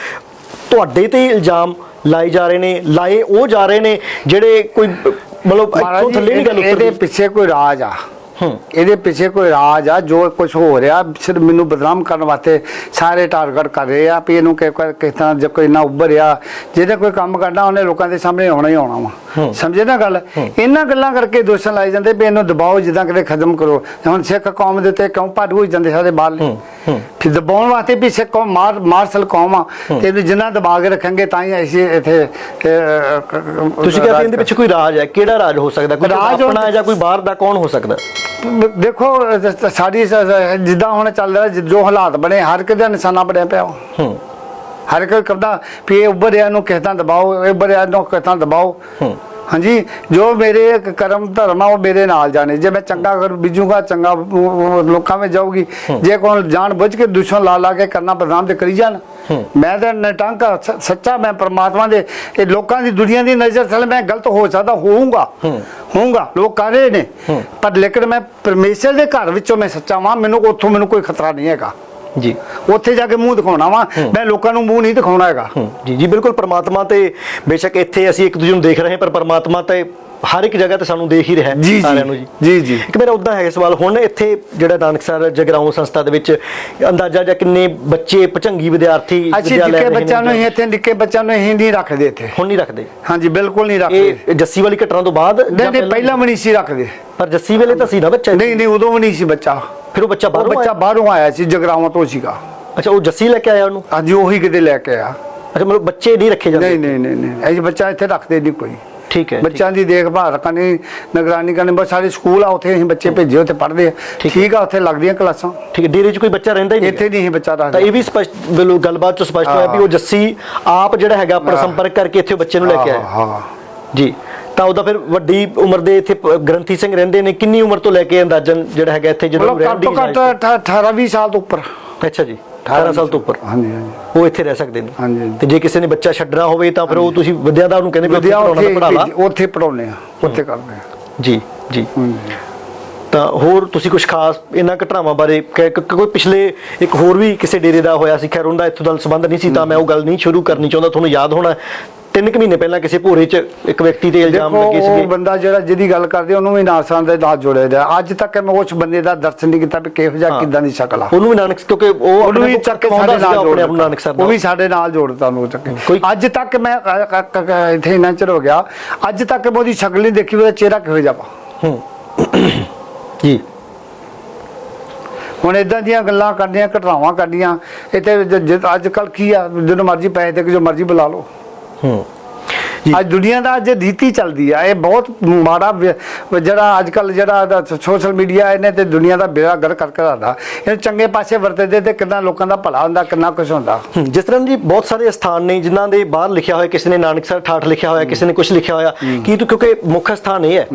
ਤੁਹਾਡੇ ਤੇ ਇਲਜ਼ਾਮ ਲਾਏ ਜਾ ਰਹੇ ਨੇ ਲਾਏ ਉਹ ਜਾ ਰਹੇ ਨੇ ਜਿਹੜੇ ਕੋਈ ਮਤਲਬ ਇੱਥੋਂ ਥੱਲੇ ਨਹੀਂ ਗੱਲ ਇਹਦੇ ਉੱਤਰਦੀ ਪਿੱਛੇ ਕੋਈ ਰਾਜ ਆ। ਇਹਦੇ ਪਿੱਛੇ ਕੋਈ ਰਾਜ ਆ ਜੋ ਕੁਝ ਹੋ ਰਿਹਾ ਸਿਰਫ ਮੈਨੂੰ ਬਦਨਾਮ ਕਰਨ ਵਾਸਤੇ ਸਾਰੇ ਟਾਰਗੇਟ ਕਰ ਰਹੇ ਆ ਵੀ ਇਹਨੂੰ ਕਿਸ ਤਰ੍ਹਾਂ ਜੇ ਕੋਈ ਨਾ ਉੱਭਰਿਆ ਜਿਹਨੇ ਕੋਈ ਕੰਮ ਕਰਨਾ ਉਹਨੇ ਲੋਕਾਂ ਦੇ ਸਾਹਮਣੇ ਆਉਣਾ ਹੀ ਆਉਣਾ ਵਾ। ਸਮਝੇ ਨਾ ਗੱਲ? ਇਹਨਾਂ ਗੱਲਾਂ ਕਰਕੇ ਦੋਸ਼ਣ ਲਾਏ ਜਾਂਦੇ ਵੀ ਇਹਨੂੰ ਦਬਾਓ ਜਿੱਦਾਂ ਕਿਤੇ ਖਤਮ ਕਰੋ। ਹੁਣ ਸਿੱਖ ਕੌਮ ਦੇ ਤੇ ਕਿਉਂ ਭੱਜ ਹੋਈ ਜਾਂਦੇ ਸਾਰੇ ਬਾਹਰ ਹੂੰ, ਹੂੰ। ਫਿਰ ਦਬਾਉਣ ਵਾਸਤੇ ਵੀ ਸਿੱਖ ਕੌਮ ਮਾਰ ਮਾਰਸਲ ਕੌਮ ਆ। ਤੇ ਜਿੰਨਾ ਦਬਾ ਕੇ ਰੱਖਾਂਗੇ ਤਾਂ ਹੀ ਅਸੀਂ ਇੱਥੇ ਤੁਸੀਂ ਕਹਿੰਦੇ ਇਹਦੇ ਪਿੱਛੇ ਕੋਈ ਰਾਜ ਹੈ? ਕਿਹੜਾ ਰਾਜ ਹੋ ਸਕਦਾ? ਕੋਈ ਆਪਣਾ ਜਾਂ ਕੋਈ ਬਾਹਰ ਦਾ ਕੌਣ ਹੋ ਸਕਦਾ? ਦੇਖੋ ਸਾਡੀ ਜਿੱਦਾਂ ਹੁਣ ਚੱਲ ਰਿਹਾ ਜਿ- ਹਾਲਾਤ ਬਣੇ ਹਰ ਇੱਕ ਦਾ ਨਿਸ਼ਾਨਾ ਬਣਿਆ ਪਿਆ। ਹੂੰ। ਹਰ ਕੋਈ ਕਹਿੰਦਾ ਵੀ ਇਹ ਉੱਭਰਿਆ ਨੂੰ ਕਿਸ ਤਰ੍ਹਾਂ ਦਬਾਓ ਇਹ ਉੱਭਰਿਆ ਨੂੰ ਕਿਸ ਤਰ੍ਹਾਂ ਦਬਾਓ। ਹੂੰ। ਹਾਂਜੀ ਜੋ ਮੇਰੇ ਕਰਮ ਧਰਮ ਆ ਉਹ ਮੇਰੇ ਨਾਲ ਜਾਣੇ। ਜੇ ਮੈਂ ਚੰਗਾ ਕਰ ਬੀਜੂਗਾ ਚੰਗਾ ਲੋਕਾਂ ਵਿੱਚ ਜਾਊਗੀ ਜੇ ਕੋਈ ਜਾਣ ਬੁੱਝ ਕੇ ਦੁਸ਼ਮਣ ਲਾ ਲਾ ਕੇ ਕਰਨਾ ਬਦਨਾਮ ਤੇ ਕਰੀ ਜਾਣ ਮੈਂ ਤਾਂ ਨਟੰਕ ਸੱਚਾ ਮੈਂ ਪਰਮਾਤਮਾ ਦੇ ਇਹ ਲੋਕਾਂ ਦੀ ਦੁਨੀਆ ਦੀ ਨਜ਼ਰ ਥਲੇ ਮੈਂ ਗਲਤ ਹੋ ਸਕਦਾ ਹੋਊਂਗਾ। ਹੋਊਂਗਾ ਲੋਕ ਕਰ ਰਹੇ ਨੇ। ਪਰ ਲੇਕਿਨ ਮੈਂ ਪਰਮੇਸ਼ਰ ਦੇ ਘਰ ਵਿੱਚੋਂ ਮੈਂ ਸੱਚਾ ਵਾਂ ਮੈਨੂੰ ਉੱਥੋਂ ਮੈਨੂੰ ਕੋਈ ਖਤਰਾ ਨਹੀਂ ਹੈਗਾ। ਜੀ। ਉੱਥੇ ਜਾ ਕੇ ਮੂੰਹ ਦਿਖਾਉਣਾ ਵਾ। ਮੈਂ ਲੋਕਾਂ ਨੂੰ ਮੂੰਹ ਨਹੀਂ ਦਿਖਾਉਣਾ ਹੈਗਾ। ਜੀ ਜੀ ਬਿਲਕੁਲ ਪ੍ਰਮਾਤਮਾ ਤੇ ਬੇਸ਼ੱਕ ਇੱਥੇ ਅਸੀਂ ਇੱਕ ਦੂਜੇ ਨੂੰ ਦੇਖ ਰਹੇ ਹਾਂ ਪਰ ਪ੍ਰਮਾਤਮਾ ਤੇ ਹਰ ਇੱਕ ਜਗ੍ਹਾ ਤੇ ਸਾਨੂੰ ਦੇਖ ਹੀ ਰਿਹਾ ਸਾਰਿਆਂ ਨੂੰ ਜੀ। ਜੀ, ਜੀ। ਇੱਕ ਮੇਰਾ ਉਦਾਂ ਹੈ ਸਵਾਲ ਹੁਣ ਇੱਥੇ ਜਿਹੜਾ ਨਾਨਕਸਰ ਜਗਰਾਉਂ ਸੰਸਥਾ ਦੇ ਵਿੱਚ ਅੰਦਾਜ਼ਾ ਜਾਂ ਕਿੰਨੇ ਬੱਚੇ ਭਚੰਗੀ ਵਿਦਿਆਰਥੀ ਅਸੀਂ ਵਿੱਦਿਆ ਲੈ ਨਿੱਕੇ ਰਹੇ ਨੇ? ਬੱਚਿਆਂ ਨੂੰ ਜਾਂ- ਹੀ ਇੱਥੇ ਨਿੱਕੇ ਬੱਚਿਆਂ ਨੂੰ ਹੀ ਨਹੀਂ ਰੱਖਦੇ ਇੱਥੇ। ਹੁਣ ਨਹੀਂ ਰੱਖਦੇ? ਹਾਂਜੀ ਬਿਲਕੁਲ ਨਹੀਂ ਰੱਖਦੇ। ਇਹ ਜੱਸੀ ਵਾਲੀ ਘਟਨਾ ਤੋਂ ਬਾਅਦ ਜਾਂ ਨਹੀਂ ਨਹੀਂ ਪਹਿਲਾਂ? ਵੀ ਨਹੀਂ ਸੀ ਰੱਖਦੇ। ਪਰ ਜੱਸੀ ਵੇਲੇ ਤਾਂ ਸੀ ਨਾ ਬੱਚਾ ਨਹੀਂ ਨਹੀਂ ਉਦੋਂ ਵੀ ਨਹੀਂ ਸੀ ਬੱਚਾ। ਫਿਰ ਉਹ ਬੱਚਾ ਬਾਹਰੋਂ ਬੱਚਾ ਆਇਆ? ਬਾਹਰੋਂ ਆਇਆ ਸੀ ਜਗਰਾਵਾਂ ਤੋਂ ਸੀਗਾ। ਅੱਛਾ ਉਹ ਜੱਸੀ ਲੈ ਕੇ ਆਇਆ ਉਹਨੂੰ? ਅੱਜ ਉਹੀ ਕਿਤੇ ਲੈ ਕੇ ਆਇਆ। ਅੱਛਾ ਮਤਲਬ ਬੱਚੇ ਨਹੀਂ ਰੱਖੇ ਜਾਂਦੇ? ਨਹੀਂ ਨਹੀਂ ਨਹੀਂ ਨਹੀਂ। ਇਹ ਬੱਚਾ ਇੱਥੇ ਰੱਖਦੇ ਨਹੀਂ ਕੋਈ। ਠੀਕ ਹੈ। ਬੱਚਿਆਂ ਦੀ ਦੇਖਭਾਲ ਕਰਨੀ ਨਿਗਰਾਨੀ ਕਰਨੀ ਬਸ ਸਾਰੇ ਸਕੂਲ ਆ ਉੱਥੇ ਅਸੀਂ ਬੱਚੇ ਭੇਜੇ ਉੱਥੇ ਪੜ੍ਹਦੇ ਆ। ਠੀਕ ਆ ਉੱਥੇ ਲੱਗਦੀਆਂ ਕਲਾਸਾਂ। ਠੀਕ ਹੈ ਡੇਰੇ 'ਚ ਕੋਈ ਬੱਚਾ ਰਹਿੰਦਾ ਹੀ ਨਹੀਂ ਇੱਥੇ ਨਹੀਂ ਬੱਚਾ ਤਾਂ ਰੱਖਦੇ ਇਹ ਵੀ ਸਪਸ਼ਟ ਬਿਲਕੁਲ ਗੱਲਬਾਤ ਚ ਸਪਸ਼ਟ ਹੋਇਆ ਵੀ ਉਹ ਜੱਸੀ ਆਪ ਜਿਹੜਾ ਹੈਗਾ ਆਪਣਾ ਹਾਂ। ਸੰਪਰਕ ਕਰਕੇ ਇੱਥੇ ਬੱਚੇ ਨੂੰ ਲੈ ਕੇ ਹਾਂ, ਆਇਆ। ਹਾਂ ਜੀ। ਤਾਂ ਉਹਦਾ ਫਿਰ ਵੱਡੀ ਉਮਰ ਦੇ ਇੱਥੇ ਗ੍ਰੰਥੀ ਸਿੰਘ ਰਹਿੰਦੇ ਨੇ ਕਿੰਨੀ ਉਮਰ ਤੋਂ ਲੈ ਕੇ ਅੰਦਾਜ਼ਨ ਜਿਹੜਾ ਹੈਗਾ ਇੱਥੇ ਜਦੋਂ ਮਤਲਬ ਰਹਿਣ ਘੱਟ ਤੋਂ ਘੱਟ ਇਜਾਜ਼ਤ- 18 20 ਸਾਲ ਤੋਂ ਉੱਪਰ। ਅੱਛਾ ਜੀ। 18 ਸਾਲ ਤੋਂ ਉੱਪਰ। ਹਾਂਜੀ ਹਾਂਜੀ। ਉਹ ਇੱਥੇ ਰਹਿ ਸਕਦੇ ਨੇ। ਹਾਂਜੀ, ਹਾਂਜੀ। ਤੇ ਜੇ ਕਿਸੇ ਨੇ ਬੱਚਾ ਛੱਡਣਾ ਹੋਵੇ ਤਾਂ ਫਿਰ ਉਹ ਤੁਸੀਂ ਵਿਦਿਆ ਦਾ ਉਹਨੂੰ ਕਹਿੰਦੇ ਵੀ ਉੱਥੇ ਵਿਦਿਆ ਪੜਾਉਣਾ ਤਾਂ ਉੱਥੇ ਪੜ੍ਹਾ ਲਾ। ਉੱਥੇ ਪੜਾਉਨੇ ਆ ਉੱਥੇ ਕਰਦੇ ਆ ਜੀ ਜੀ। ਹਾਂਜੀ ਤਾਂ ਹੋਰ ਤੁਸੀਂ ਕੁਝ ਖਾਸ ਇਹਨਾਂ ਘਟਨਾਵਾਂ ਬਾਰੇ ਕਿ- ਕੋਈ ਪਿਛਲੇ ਇੱਕ ਹੋਰ ਵੀ ਕਿਸੇ ਡੇਰੇ ਦਾ ਹੋਇਆ ਸੀ। ਖੈਰ ਉਹਦਾ ਇੱਥੋਂ ਦਾ ਸੰਬੰਧ ਨਹੀਂ ਸੀ ਤਾਂ ਮੈਂ ਉਹ ਗੱਲ ਨਹੀਂ ਸ਼ੁਰੂ ਕਰਨੀ ਚਾਹੁੰਦਾ। ਤੁਹਾਨੂੰ ਯਾਦ ਹੋਣਾ। ਤਿੰਨ ਕੁ ਮਹੀਨੇ ਪਹਿਲਾਂ ਕਿਸੇ ਭੋਰੇ 'ਚ ਇੱਕ ਵਿਅਕਤੀ ਤੇ ਇਲਜ਼ਾਮ ਦੇਖੋ ਲੱਗੇ ਉਹ ਸੀਗੇ ਬੰਦਾ ਜਿਹੜਾ ਜਿਹਦੀ ਗੱਲ ਕਰਦੇ ਉਹਨੂੰ ਵੀ ਨਾਸਾਂ ਦੇ ਨਾਲ ਜੋੜਿਆ ਜਾ ਅੱਜ ਤੱਕ ਮੈਂ ਉਸ ਬੰਦੇ ਦਾ ਦਰਸ਼ਨ ਨਹੀਂ ਕੀਤਾ ਵੀ ਕਿਹੋ ਜਿਹਾ। ਕਿਦਾਂ ਦੀ ਸ਼ਕਲ ਆ। ਉਹਨੂੰ ਵੀ ਨਾਨਕ ਕਿਉਂਕਿ ਉਹ ਉਹਨੂੰ ਵੀ ਚੱਕ ਕੇ ਸਾਡੇ ਨਾਲ ਆਪਣੇ ਆਪ ਨੂੰ ਨਾਨਕ ਸਾਹਿਬ ਉਹ ਵੀ। ਸਾਡੇ ਨਾਲ ਜੋੜਦਾ ਉਹਨੂੰ ਚੱਕ ਕੋਈ- ਅੱਜ ਤੱਕ ਮੈਂ ਅ, ਕ- ਕ- ਕ- ਇੱਥੇ ਇੰਨਾ ਚਿਰ ਹੋ ਗਿਆ। ਅੱਜ ਤੱਕ ਮੈਂ ਉਹਦੀ ਸ਼ਕਲ ਨਹੀਂ ਦੇਖੀ ਉਹਦਾ ਚਿਹਰਾ ਕਿਹੋ ਜਿਹਾ ਵਾ? ਹੂੰ। ਜੀ। ਹੁਣ ਇਦਾਂ ਦੀਆਂ ਗੱਲਾਂ ਕਰਨੀਆਂ ਘਟਨਾਵਾਂ ਕਰਨੀਆਂ ਇੱਥੇ ਜ- ਜ- ਅੱਜ ਕੱਲ ਕੀ ਆ? ਜਦੋਂ ਮਰਜ਼ੀ ਪੈਸੇ ਦੇ ਕੇ ਜੋ ਮਰਜ਼ੀ ਬੁਲਾ ਲਓ। ਹੂੰ। ਜੀ। ਅੱਜ ਦੁਨੀਆ ਦਾ ਅੱਜ ਰੀਤੀ ਚੱਲਦੀ ਆ ਇਹ ਬਹੁਤ ਮਾੜਾ ਜਿਹੜਾ ਅੱਜ ਕੱਲ ਜਿਹੜਾ ਸੋਸ਼ਲ ਮੀਡੀਆ ਇਹਨੇ ਤੇ ਦੁਨੀਆ ਦਾ ਬੇੜਾ ਗਰ ਕਰ ਕਰਾਦਾ ਇਹ ਚੰਗੇ ਪਾਸੇ ਵਰਤਦੇ ਤੇ ਕਿੰਨਾ ਲੋਕਾਂ ਦਾ ਭਲਾ ਹੁੰਦਾ ਕਿੰਨਾ ਕੁਝ ਹੁੰਦਾ। ਜਿਸ ਤਰ੍ਹਾਂ ਜੀ ਬਹੁਤ ਸਾਰੇ ਸਥਾਨ ਨੇ ਜਿਨ੍ਹਾਂ ਦੇ ਬਾਹਰ ਲਿਖਿਆ ਹੋਇਆ ਕਿਸੇ ਨੇ ਨਾਨਕਸਰ ਠਾਠ ਲਿਖਿਆ ਹੋਇਆ ਕਿਸੇ ਨੇ ਕੁਝ ਲਿਖਿਆ ਹੋਇਆ ਕੀ ਤੂੰ ਕਿਉਂਕਿ ਮੁੱਖ ਸਥਾਨ ਇਹ ਹੈ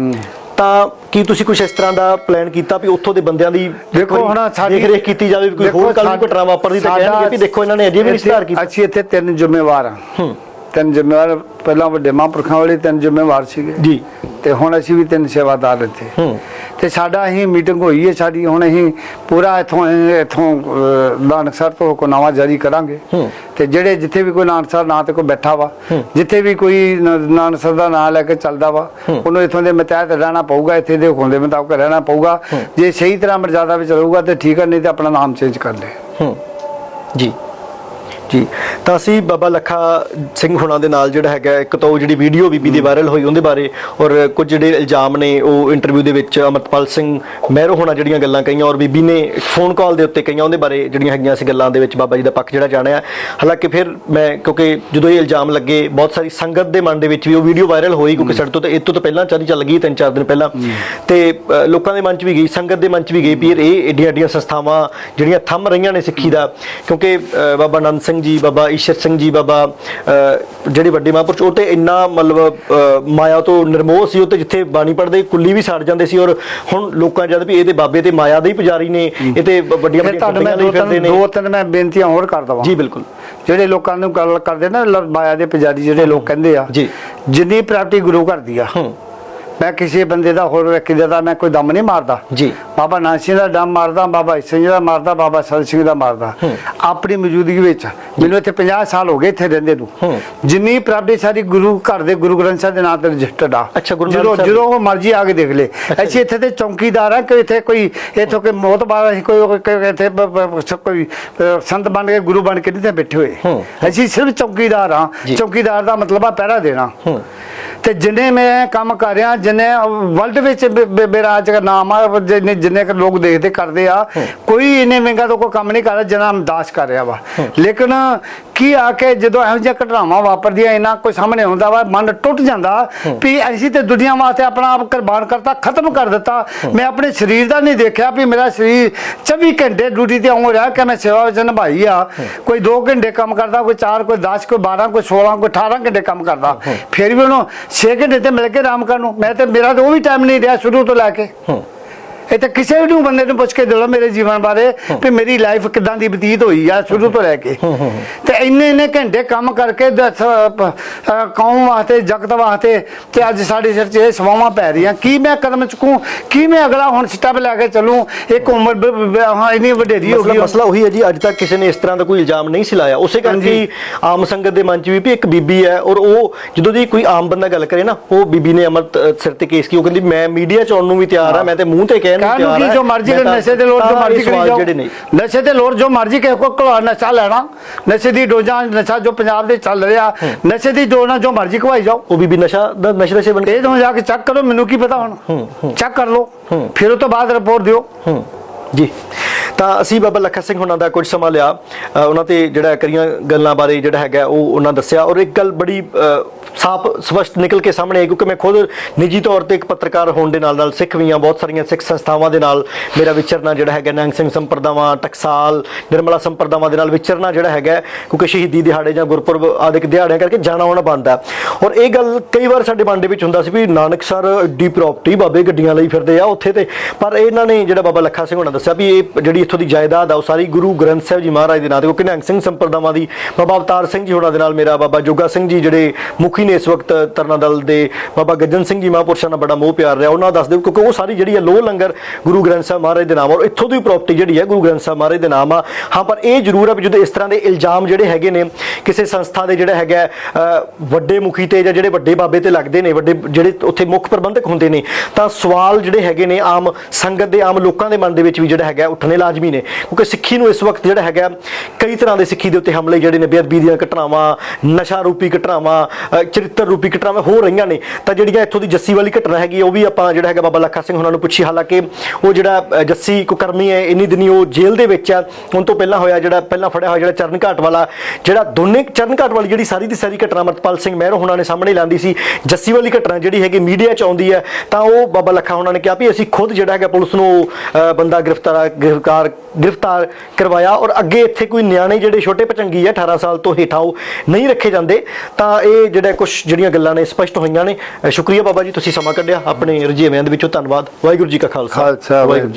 ਤਾਂ ਕੀ ਤੁਸੀਂ ਕੁਝ ਇਸ ਤਰ੍ਹਾਂ ਦਾ ਪਲਾਨ ਕੀਤਾ ਵੀ ਉੱਥੋਂ ਦੇ ਬੰਦਿਆਂ ਦੀ ਦੇਖੋ ਹੁਣ ਸਾਡੀ ਦੇਖ ਰੇਖ ਕੀਤੀ ਜਾਵੇ ਕੋਈ ਹੋਰ ਕੱਲ ਘਟਨਾ ਵਾਪਰਦੀ ਤਾਂ ਕਹਿਣਗੇ ਵੀ ਦੇਖੋ ਇਹਨਾਂ ਨੇ ਅਜੇ ਵੀ ਨਹੀਂ ਸੁਧਾਰ ਕੀਤਾ। ਅਸੀਂ ਇੱਥੇ ਤਿੰਨ ਜ਼ਿੰਮੇਵਾਰ ਹੂੰ। ਤਿੰਨ ਜ਼ਿੰਮੇਵਾਰ ਪਹਿਲਾਂ ਵੱਡੇ ਮਹਾਂਪੁਰਖਾਂ ਵਾਲੇ ਤਿੰਨ ਜ਼ਿੰਮੇਵਾਰ ਸੀਗੇ। ਜੀ। ਤੇ ਹੁਣ ਅਸੀਂ ਵੀ ਤਿੰਨ ਸੇਵਾਦਾਰ ਇੱਥੇ ਹੂੰ। ਤੇ ਸਾਡਾ ਅਸੀਂ ਮੀਟਿੰਗ ਹੋਈ ਹੈ ਸਾਡੀ ਹੁਣ ਅਸੀਂ ਪੂਰਾ ਇਥੋਂ ਇਥੋਂ ਨਾਨਕਸਰ ਤੋਂ ਹੁਕਮਨਾਮਾ ਜਾਰੀ ਕਰਾਂਗੇ। ਹੂੰ। ਤੇ ਜਿਹੜੇ ਜਿੱਥੇ ਵੀ ਕੋਈ ਨਾਨਕਸਰ ਨਾਂ ਤੇ ਕੋਈ ਬੈਠਾ ਵਾ ਜਿੱਥੇ ਵੀ ਕੋਈ ਨਾਨਕਸਰ ਦਾ ਨਾਂ ਲੈ ਕੇ ਚੱਲਦਾ ਵਾ ਉਹਨੂੰ ਇਥੋਂ ਦੇ ਮਤਹਿਤ ਰਹਿਣਾ ਪਊਗਾ ਇੱਥੇ ਦੇ ਹੁਕਮ ਦੇ ਮੁਤਾਬਕ ਰਹਿਣਾ ਪਊਗਾ। ਜੇ ਸਹੀ ਤਰ੍ਹਾਂ ਮਰਜ਼ਾਦਾ ਵਿੱਚ ਰਹੂਗਾ ਤੇ ਠੀਕ ਹੈ ਨਹੀਂ ਤੇ ਆਪਣਾ ਨਾਮ ਚੇਂਜ ਕਰ ਲੇ। ਹੂੰ। ਜੀ। ਜੀ। ਤਾਂ ਅਸੀਂ ਬਾਬਾ ਲੱਖਾ ਸਿੰਘ ਹੁਣਾਂ ਦੇ ਨਾਲ ਜਿਹੜਾ ਹੈਗਾ ਇੱਕ ਤਾਂ ਉਹ ਜਿਹੜੀ ਵੀਡੀਓ ਬੀਬੀ ਦੀ ਵਾਇਰਲ ਹੋਈ ਉਹਦੇ ਬਾਰੇ ਔਰ ਕੁਝ ਜਿਹੜੇ ਇਲਜ਼ਾਮ ਨੇ ਉਹ ਇੰਟਰਵਿਊ ਦੇ ਵਿੱਚ ਅਮਰਪਾਲ ਸਿੰਘ ਮਹਿਰੋ ਹੋਣਾ ਜਿਹੜੀਆਂ ਗੱਲਾਂ ਕਹੀਆਂ ਔਰ ਬੀਬੀ ਨੇ ਫੋਨ ਕਾਲ ਦੇ ਉੱਤੇ ਕਹੀਆਂ ਉਹਦੇ ਬਾਰੇ ਜਿਹੜੀਆਂ ਹੈਗੀਆਂ ਸੀ ਗੱਲਾਂ ਦੇ ਵਿੱਚ ਬਾਬਾ ਜੀ ਦਾ ਪੱਖ ਜਿਹੜਾ ਜਾਣਿਆ। ਹਾਲਾਂਕਿ ਫਿਰ ਮੈਂ ਕਿਉਂਕਿ ਜਦੋਂ ਇਹ ਇਲਜ਼ਾਮ ਲੱਗੇ ਬਹੁਤ ਸਾਰੀ ਸੰਗਤ ਦੇ ਮਨ ਦੇ ਵਿੱਚ ਵੀ ਉਹ ਵੀਡੀਓ ਵਾਇਰਲ ਹੋਈ ਕਿਉਂਕਿ ਸਾਡੇ ਤੋਂ ਤਾਂ ਇਹ ਤੋਂ ਤਾਂ ਪਹਿਲਾਂ ਚੱਲ ਚੱਲ ਗਈ ਤਿੰਨ ਚਾਰ ਦਿਨ ਪਹਿਲਾਂ। ਤੇ ਲੋਕਾਂ ਦੇ ਮਨ 'ਚ ਵੀ ਗਈ ਸੰਗਤ ਦੇ ਮਨ 'ਚ ਵੀ ਗਈ ਵੀ ਇਹ ਏਡੀਆਂ ਏਡੀਆਂ ਸੰਸਥਾਵਾਂ ਜਿਹੜੀਆਂ ਥੰਮ ਰਹੀਆਂ ਨੇ ਸਿੱਖੀ ਦਾ ਕਿਉਂਕਿ ਬਾਬਾ ਆਨੰਦ ਸਿੰਘ ਜੀ ਬਾਬਾ ਈਸ਼ਰ ਸਿੰਘ ਜੀ ਬਾਬਾ ਜਿਹੜੇ ਵੱਡੇ ਮਹਾਂਪੁਰਸ਼ ਉਹ ਤੇ ਇੰਨਾ ਮਤਲਬ ਮਾਇਆ ਤੋਂ ਨਿਰਮੋਹ ਸੀ ਉਹ ਤੇ ਜਿੱਥੇ ਬਾਣੀ ਪੜਦੇ ਕੁੱਲੀ ਵੀ ਸੜ ਜਾਂਦੇ ਸੀ ਔਰ ਹੁਣ ਲੋਕਾਂ ਜਦ ਵੀ ਇਹਦੇ ਬਾਬੇ ਤੇ ਮਾਇਆ ਦੇ ਹੀ ਪੁਜਾਰੀ ਨੇ ਇਹ ਤੇ ਵੱਡੀਆਂ ਵੱਡੀਆਂ ਗੱਡੀਆਂ ਲਈ ਦੋ ਫਿਰਦੇ ਤਿੰਨ ਨੇ। ਦੋ ਤਿੰਨ ਮੈਂ ਬੇਨਤੀਆਂ ਹੋਰ ਕਰ ਦਵਾਂ। ਜੀ ਬਿਲਕੁਲ। ਜਿਹੜੇ ਲੋਕਾਂ ਨੂੰ ਗੱਲ ਕਰਦੇ ਨਾ ਮਾਇਆ ਦੇ ਪੁਜਾਰੀ ਜਿਹੜੇ ਲੋਕ ਕਹਿੰਦੇ ਆ ਜੀ। ਜਿੰਨੀ ਪ੍ਰਾਪਤੀ ਗੁਰੂ ਘਰ ਦੀ ਆ ਹੂੰ। ਮੈਂ ਕਿਸੇ ਬੰਦੇ ਦਾ ਹੋਰ ਵਿਅਕਤੀ ਦਾ ਮੈਂ ਕੋਈ ਦਮ ਨਹੀਂ ਮਾਰਦਾ। ਜੀ। ਬਾਬਾ ਨਾਨਕ ਸਿੰਘ ਦਾ ਦਮ ਮਾਰਦਾ ਬਾਬਾ ਈਸਾ ਸਿੰਘ ਦਾ ਮਾਰਦਾ ਬਾਬਾ ਸਤ ਸਿੰਘ ਦਾ ਮਾਰਦਾ। ਆਪਣੀ ਮੌਜੂਦਗੀ ਵਿੱਚ ਮੈਨੂੰ ਇੱਥੇ 50 ਸਾਲ ਹੋ ਗਏ ਇੱਥੇ ਰਹਿੰਦੇ ਨੂੰ। ਜਿੰਨੀ ਪ੍ਰਾਪਤੀ ਸਾਡੀ ਗੁਰੂ ਘਰ ਦੇ ਗੁਰੂ ਗ੍ਰੰਥ ਸਾਹਿਬ ਦੇ ਨਾਂ ਤੇ ਰਜਿਸਟਰਡ ਆ। ਜਦੋਂ। ਜਦੋਂ ਉਹ ਮਰਜ਼ੀ ਆ ਕੇ ਦੇਖ ਲੇ। ਅਸੀਂ ਇੱਥੇ ਤੇ ਚੌਕੀਦਾਰ ਆ ਕਿ ਇੱਥੇ ਕੋਈ ਇੱਥੋਂ ਕੋਈ ਮੌਤ ਬਾਰ ਅਸੀਂ ਕੋਈ ਇੱਥੇ ਕੋਈ ਸੰਤ ਬਣ ਕੇ ਗੁਰੂ ਬਣ ਕੇ ਨਹੀਂ ਤੇ ਬੈਠੇ ਹੋਏ। ਅਸੀਂ ਸਿਰਫ ਚੌਕੀਦਾਰ ਆ। ਚੌਕੀਦਾਰ ਦਾ ਮਤਲਬ ਆ ਪਹਿਰਾ ਦੇਣਾ। ਤੇ ਜਿੰਨੇ ਮੈਂ ਕੰਮ ਕਰ ਰਿਹਾ ਜਿੰਨੇ ਵਰਲਡ ਵਿੱਚ ਮੇਰਾ ਅੱਜ ਦਾ ਨਾਮ ਆ ਜਿੰਨੇ ਜਿੰਨੇ ਕੁ ਲੋਕ ਦੇਖਦੇ ਕਰਦੇ ਆ ਕੋਈ ਇੰਨੇ ਮਹਿੰਗਾ ਤਾਂ ਕੋਈ ਕੰਮ ਨਹੀਂ ਕਰਦਾ ਜਿੰਨਾ ਅਮਦਾਸ ਕਰ ਰਿਹਾ ਵਾ। ਲੇਕਿਨ ਕੀ ਆ ਕੇ ਜਦੋਂ ਇਹੋ ਜਿਹੀਆਂ ਘਟਨਾਵਾਂ ਵਾਪਰਦੀਆਂ ਇਹਨਾਂ ਕੋਈ ਸਾਹਮਣੇ ਹੁੰਦਾ ਵਾ ਮਨ ਟੁੱਟ ਜਾਂਦਾ ਵੀ ਅਸੀਂ ਤੇ ਦੁਨੀਆ ਵਾਸਤੇ ਆਪਣਾ ਆਪ ਕੁਰਬਾਨ ਕਰਤਾ ਖਤਮ ਕਰ ਦਿੱਤਾ। ਮੈਂ ਆਪਣੇ ਸਰੀਰ ਦਾ ਨਹੀਂ ਦੇਖਿਆ ਵੀ ਮੇਰਾ ਸਰੀਰ 24 ਘੰਟੇ ਡਿਊਟੀ ਤੇ ਆਉਂ ਰਿਹਾ ਕਿ ਮੈਂ ਸੇਵਾ ਵਿੱਚ ਨਿਭਾਈ ਆ। ਕੋਈ 2 ਘੰਟੇ ਕੰਮ ਕਰਦਾ ਕੋਈ 4 ਕੋਈ 10 ਕੋਈ 12 ਕੋਈ 16 ਕੋਈ 18 ਘੰਟੇ ਕੰਮ ਕਰਦਾ। ਫਿਰ ਵੀ ਉਹਨੂੰ 6 ਘੰਟੇ ਤੇ ਮਿਲ ਕੇ ਆਰਾਮ ਕਰਨ ਨੂੰ। ਮੈਂ ਤੇ ਮੇਰਾ ਤਾਂ ਉਹ ਵੀ ਟਾਈਮ ਨਹੀਂ ਰਿਹਾ ਸ਼ੁਰੂ ਤੋਂ ਲੈ ਕੇ। ਇਹ ਤਾਂ ਕਿਸੇ ਵੀ ਨੂੰ ਬੰਦੇ ਨੂੰ ਪੁੱਛ ਕੇ ਦੇ ਲਓ ਮੇਰੇ ਜੀਵਨ ਬਾਰੇ ਵੀ ਮੇਰੀ ਲਾਈਫ ਕਿਦਾਂ ਦੀ ਬਤੀਤ ਹੋਈ ਆ ਸ਼ੁਰੂ ਤੋਂ ਲੈ ਕੇ। ਤੇ ਇੰਨੇ ਇੰਨੇ ਘੰਟੇ ਕੰਮ ਕਰਕੇ ਦੱਸ, ਕੌਮ ਵਾਸਤੇ ਜਗਤ ਵਾਸਤੇ ਤੇ ਅੱਜ ਸਾਡੇ ਸਿਰ 'ਚ ਇਹ ਸਵਾਵਾਂ ਪੈ ਰਹੀਆਂ। ਕੀ ਮੈਂ ਕਦਮ ਚੁੱਕੂ? ਕੀ ਮੈਂ ਅਗਲਾ ਹੁਣ ਸਟੈਪ ਲੈ ਕੇ ਚੱਲੂੰ? ਇੱਕ ਉਮਰ ਹਾਂ ਇੰਨੀ ਵਡੇਰੀ ਹੋ ਗਈ ਮਸਲਾ ਉਹੀ ਹੈ ਜੀ ਅੱਜ ਤੱਕ ਕਿਸੇ ਨੇ ਇਸ ਤਰ੍ਹਾਂ ਦਾ ਕੋਈ ਇਲਜ਼ਾਮ ਨਹੀਂ ਸੀ ਲਾਇਆ ਉਸੇ ਕਰਕੇ ਆਮ ਸੰਗਤ ਦੇ ਮਨ 'ਚ ਵੀ ਵੀ ਇੱਕ ਬੀਬੀ ਹੈ ਔਰ ਉਹ ਜਦੋਂ ਦੀ ਕੋਈ ਆਮ ਬੰਦਾ ਗੱਲ ਕਰੇ ਨਾ ਉਹ ਬੀਬੀ ਨੇ ਅਮਰ ਅ, ਸਿਰ ਤੇ ਕੇਸ ਕੀ ਉਹ ਕਹਿੰਦੀ ਮੈਂ ਮੀਡੀਆ 'ਚ ਆਉਣ ਨੂੰ ਵੀ ਤਿਆਰ ਆ ਮੈਂ ਤੇ ਮੂੰਹ ਤੇ ਕਹਿਣ ਨੂੰ ਕਾਹਨੂੰ ਤਿਆਰ ਕੀ ਆ ਜੋ ਮਰਜ਼ੀ ਮੈਂ ਕਰ ਤਾਂ- ਨਸ਼ੇ ਦੇ ਲੋੜ ਜੋ ਤਾਂ ਇਹ ਮਰਜ਼ੀ ਕਰੀ ਸਵਾਲ ਜਾਓ। ਜਿਹੜੇ ਨੇ। ਨਸ਼ੇ ਦੇ ਲੋੜ ਜੋ ਮਰਜ਼ੀ ਕਿਸੇ ਕੋ ਕੋਲ ਨਸ਼ਾ ਲੈਣਾ। ਨਸ਼ੇ ਦੀ ਡੋਜ਼ਾਂ ਨਸ਼ਾ ਜੋ ਪੰਜਾਬ ਦੇ ਚੱਲ ਰਿਹਾ ਨਸ਼ੇ ਦੀ ਡੋਜ਼ਾਂ ਜੋ ਮਰਜ਼ੀ ਖਵਾਈ ਜਾਓ। ਉਹ ਬੀਬੀ ਨਸ਼ਾ ਦਾ ਨਸ਼ੇ ਦਾ ਸੇਵਨ ਇਹ ਤੋਂ ਜਾ ਕੇ ਚੈੱਕ ਕਰੋ ਮੈਨੂੰ ਕੀ ਪਤਾ ਹੁਣ। ਚੈੱਕ ਕਰ ਲਓ। ਫਿਰ ਉਹ ਤੋਂ ਬਾਅਦ ਰਿਪੋਰਟ ਦਿਓ। ਜੀ। ਤਾਂ ਅਸੀਂ ਬਾਬਾ ਲੱਖਾ ਸਿੰਘ ਹੁਣਾਂ ਦਾ ਕੁਝ ਸਮਾਂ ਲਿਆ। ਉਹਨਾਂ ਤੇ ਜਿਹੜਾ ਕਰੀਆਂ ਗੱਲਾਂ ਬਾਰੇ ਜਿਹੜਾ ਹੈਗਾ ਉਹ ਉਹਨਾਂ ਦੱਸਿਆ। ਔਰ ਇੱਕ ਗੱਲ ਬੜੀ ਸਾਫ਼ ਸਪਸ਼ਟ ਨਿਕਲ ਕੇ ਸਾਹਮਣੇ ਆਈ, ਕਿਉਂਕਿ ਮੈਂ ਖੁਦ ਨਿੱਜੀ ਤੌਰ ਤੇ ਇੱਕ ਪੱਤਰਕਾਰ ਹੋਣ ਦੇ ਨਾਲ ਨਾਲ ਸਿੱਖ ਵੀ ਹਾਂ, ਬਹੁਤ ਸਾਰੀਆਂ ਸਿੱਖ ਸੰਸਥਾਵਾਂ ਦੇ ਨਾਲ ਮੇਰਾ ਵਿਚਰਨਾ ਜਿਹੜਾ ਹੈਗਾ, ਨੈਂਗ ਸਿੰਘ ਸੰਪਰਦਾਵਾਂ, ਟਕਸਾਲ, ਨਿਰਮਲਾ ਸੰਪਰਦਾਵਾਂ ਦੇ ਨਾਲ ਵਿਚਰਨਾ ਜਿਹੜਾ ਹੈਗਾ, ਕਿਉਂਕਿ ਸ਼ਹੀਦੀ ਦਿਹਾੜੇ ਜਾਂ ਗੁਰਪੁਰਬ ਆਦਿਕ ਦਿਹਾੜਿਆਂ ਕਰਕੇ ਜਾਣਾ ਆਉਣਾ ਬੰਦ ਔਰ ਇਹ ਗੱਲ ਕਈ ਵਾਰ ਸਾਡੇ ਮਨ ਦੇ ਵਿੱਚ ਹੁੰਦਾ ਸੀ ਵੀ ਨਾਨਕ ਸਰ ਏਡੀ ਪ੍ਰਾਪਰਟੀ ਬਾਬੇ ਗੱਡੀਆਂ ਲਈ ਫਿਰਦੇ ਆ ਉੱਥੇ ਤੇ, ਪਰ ਇਹਨਾਂ ਨੇ ਜਿਹੜਾ ਬਾਬਾ ਲੱਖਾ ਸਿੰਘ ਹੋਣਾ ਦੱਸਿਆ ਵੀ ਇਹ ਜਿਹੜੀ ਇੱਥੋਂ ਦੀ ਜਾਇਦਾਦ ਆ, ਉਹ ਸਾਰੀ ਗੁਰੂ ਗ੍ਰੰਥ ਸਾਹਿਬ ਜੀ ਮਹਾਰਾਜ ਦੇ ਨਾਂ ਤੇ, ਕਿਉਂਕਿ ਨਿਹੰਗ ਸਿੰਘ ਸੰਪਰਦਾਵਾਂ ਦੀ ਬਾਬਾ ਅਵਤਾਰ ਸਿੰਘ ਜੀ ਹੋਣਾ ਦੇ ਨਾਲ ਮੇਰਾ ਬਾਬਾ ਜੋਗਾ ਸਿੰਘ ਜੀ ਜਿਹੜੇ ਮੁਖੀ ਨੇ ਇਸ ਵਕਤ ਤਰਨਾ ਦਲ ਦੇ ਬਾਬਾ ਗੱਜਨ ਸਿੰਘ ਜੀ ਮਹਾਂਪੁਰਸ਼ਾਂ ਨਾਲ ਬੜਾ ਮੋਹ ਪਿਆਰ ਰਿਹਾ। ਉਹਨਾਂ ਦੱਸ ਦਿਓ ਕਿਉਂਕਿ ਉਹ ਸਾਰੀ ਜਿਹੜੀ ਹੈ ਲੋਹ ਲੰਗਰ ਗੁਰੂ ਗ੍ਰੰਥ ਸਾਹਿਬ ਮਹਾਰਾਜ ਦੇ ਨਾਮ ਔਰ ਇੱਥੋਂ ਦੀ ਪ੍ਰਾਪਰਟੀ ਜਿਹੜੀ ਹੈ ਗੁਰੂ ਗ੍ਰੰਥ ਸਾਹਿਬ ਮਹਾਰਾਜ ਦੇ ਨਾਮ ਆ। ਹਾਂ, ਪਰ ਇਹ ਜ਼ਰੂਰ ਹੈ ਵੀ ਜਦੋਂ ਇਸ ਤਰ੍ਹਾਂ ਦੇ ਇਲਜ਼ਾਮ ਜਿਹੜੇ ਹੈਗੇ ਨੇ, ਕਿਸੇ ਸੰਸਥਾ ਦੇ ਜਿਹੜਾ ਹੈਗਾ ਵੱਡੇ ਮੁਖੀ ਤੇ ਜਾਂ ਜਿਹੜੇ ਵੱਡੇ ਬਾਬੇ ਤੇ ਲੱਗਦੇ ਨੇ, ਵੱਡੇ ਜਿਹੜੇ ਉੱਥੇ ਮੁੱਖ ਪ੍ਰਬੰਧਕ ਹੁੰਦੇ ਨੇ, ਤਾਂ ਸਵਾਲ ਜਿਹੜੇ ਹੈਗੇ ਨੇ ਆਮ ਸੰਗਤ ਦੇ, ਆਮ ਲੋਕਾਂ ਦੇ ਮਨ ਦੇ ਵਿੱਚ ਵੀ ਜਿਹੜਾ ਹੈਗਾ ਉੱਠਣੇ ਲਾਜ਼ਮੀ ਨੇ। ਕਿਉਂਕਿ ਸਿੱਖੀ ਨੂੰ ਇਸ ਵਕਤ ਜਿਹੜਾ ਹੈਗਾ, ਕਈ ਤਰ੍ਹਾਂ ਦੇ ਸਿੱਖੀ ਦੇ ਉੱਤੇ ਹਮਲੇ ਜਿਹੜੇ ਨੇ, ਬੇਅਦਬੀ ਦੀਆਂ ਘਟਨਾਵਾਂ, ਨਸ਼ਾ ਰੂਪੀ ਘਟਨਾਵਾਂ ਚਰਿੱਤਰ ਰੂਪੀ ਘਟਨਾਵਾਂ ਹੋ ਰਹੀਆਂ ਨੇ ਤਾਂ ਜਿਹੜੀਆਂ ਇੱਥੋਂ ਦੀ ਜੱਸੀ ਵਾਲੀ ਘਟਨਾ ਹੈਗੀ ਉਹ ਵੀ ਆਪਾਂ ਜਿਹੜਾ ਹੈਗਾ ਬਾਬਾ ਲੱਖਾ ਸਿੰਘ ਉਹਨਾਂ ਨੂੰ ਪੁੱਛੀ। ਹਾਲਾਂਕਿ ਉਹ ਜਿਹੜਾ ਅ, ਜੱਸੀ ਕੁਕਰਮੀ ਹੈ ਇੰਨੀ ਦਿਨੀ ਉਹ ਜੇਲ੍ਹ ਦੇ ਵਿੱਚ ਆ। ਹੁਣ ਤੋਂ ਪਹਿਲਾਂ ਹੋਇਆ ਜਿਹੜਾ ਪਹਿਲਾਂ ਫੜਿਆ ਹੋਇਆ ਜਿਹੜਾ ਚਰਨ ਘਾਟ ਵਾਲਾ ਜਿਹੜਾ ਦੋਨੇ ਚਰਨ ਘਾਟ ਵਾਲੀ ਜਿਹੜੀ ਸਾਰੀ ਦੀ ਸਾਰੀ ਘਟਨਾ ਮਰਤਪਾਲ ਸਿੰਘ ਮਹਿਰੋ ਹੁਣਾਂ ਨੇ ਸਾਹਮਣੇ ਲਿਆਂਦੀ ਸੀ ਜੱਸੀ ਵਾਲੀ ਘਟਨਾ ਜਿਹੜੀ ਹੈਗੀ ਮੀਡੀਆ 'ਚ ਆਉਂਦੀ ਹੈ ਤਾਂ ਉਹ ਬਾਬਾ ਲੱਖਾ ਹੁਣਾਂ ਨੇ ਕਿਹਾ ਵੀ ਅਸੀਂ ਖੁਦ ਜਿਹੜਾ ਹੈਗਾ ਪੁਲਿਸ ਨੂੰ ਅ, ਬੰਦਾ ਗ੍ਰਿਫਤਾਰ ਗ੍ਰਿਫਤਾਰ ਗ੍ਰਿਫਤਾਰ ਕਰਵਾਇਆ ਔਰ ਅੱਗੇ ਇੱਥੇ ਕੋਈ ਨਿਆਣੇ ਜਿਹੜੇ ਛੋਟੇ ਪਚੰਗੀ ਆ 18 ਸਾਲ ਤੋਂ ਹੇਠਾਂ ਉਹ ਨਹੀਂ ਰੱਖੇ ਜਾਂਦੇ ਤਾਂ ਇਹ ਜਿਹੜਾ ਕੁਝ ਜਿਹੜੀਆਂ ਗੱਲਾਂ ਨੇ ਸਪਸ਼ਟ ਹੋਈਆਂ ਨੇ। ਸ਼ੁਕਰੀਆ ਬਾਬਾ ਜੀ ਤੁਸੀਂ ਸਮਾਂ ਕੱਢਿਆ। ਆਪਣੇ ਰੁਝੇਵਿਆਂ ਦੇ ਵਿੱਚੋਂ ਧੰਨਵਾਦ। ਵਾਹਿਗੁਰੂ ਜੀ ਕਾ ਖਾਲਸਾ। ਖਾਲਸਾ, ਵਾਹਿਗੁਰੂ ਜੀ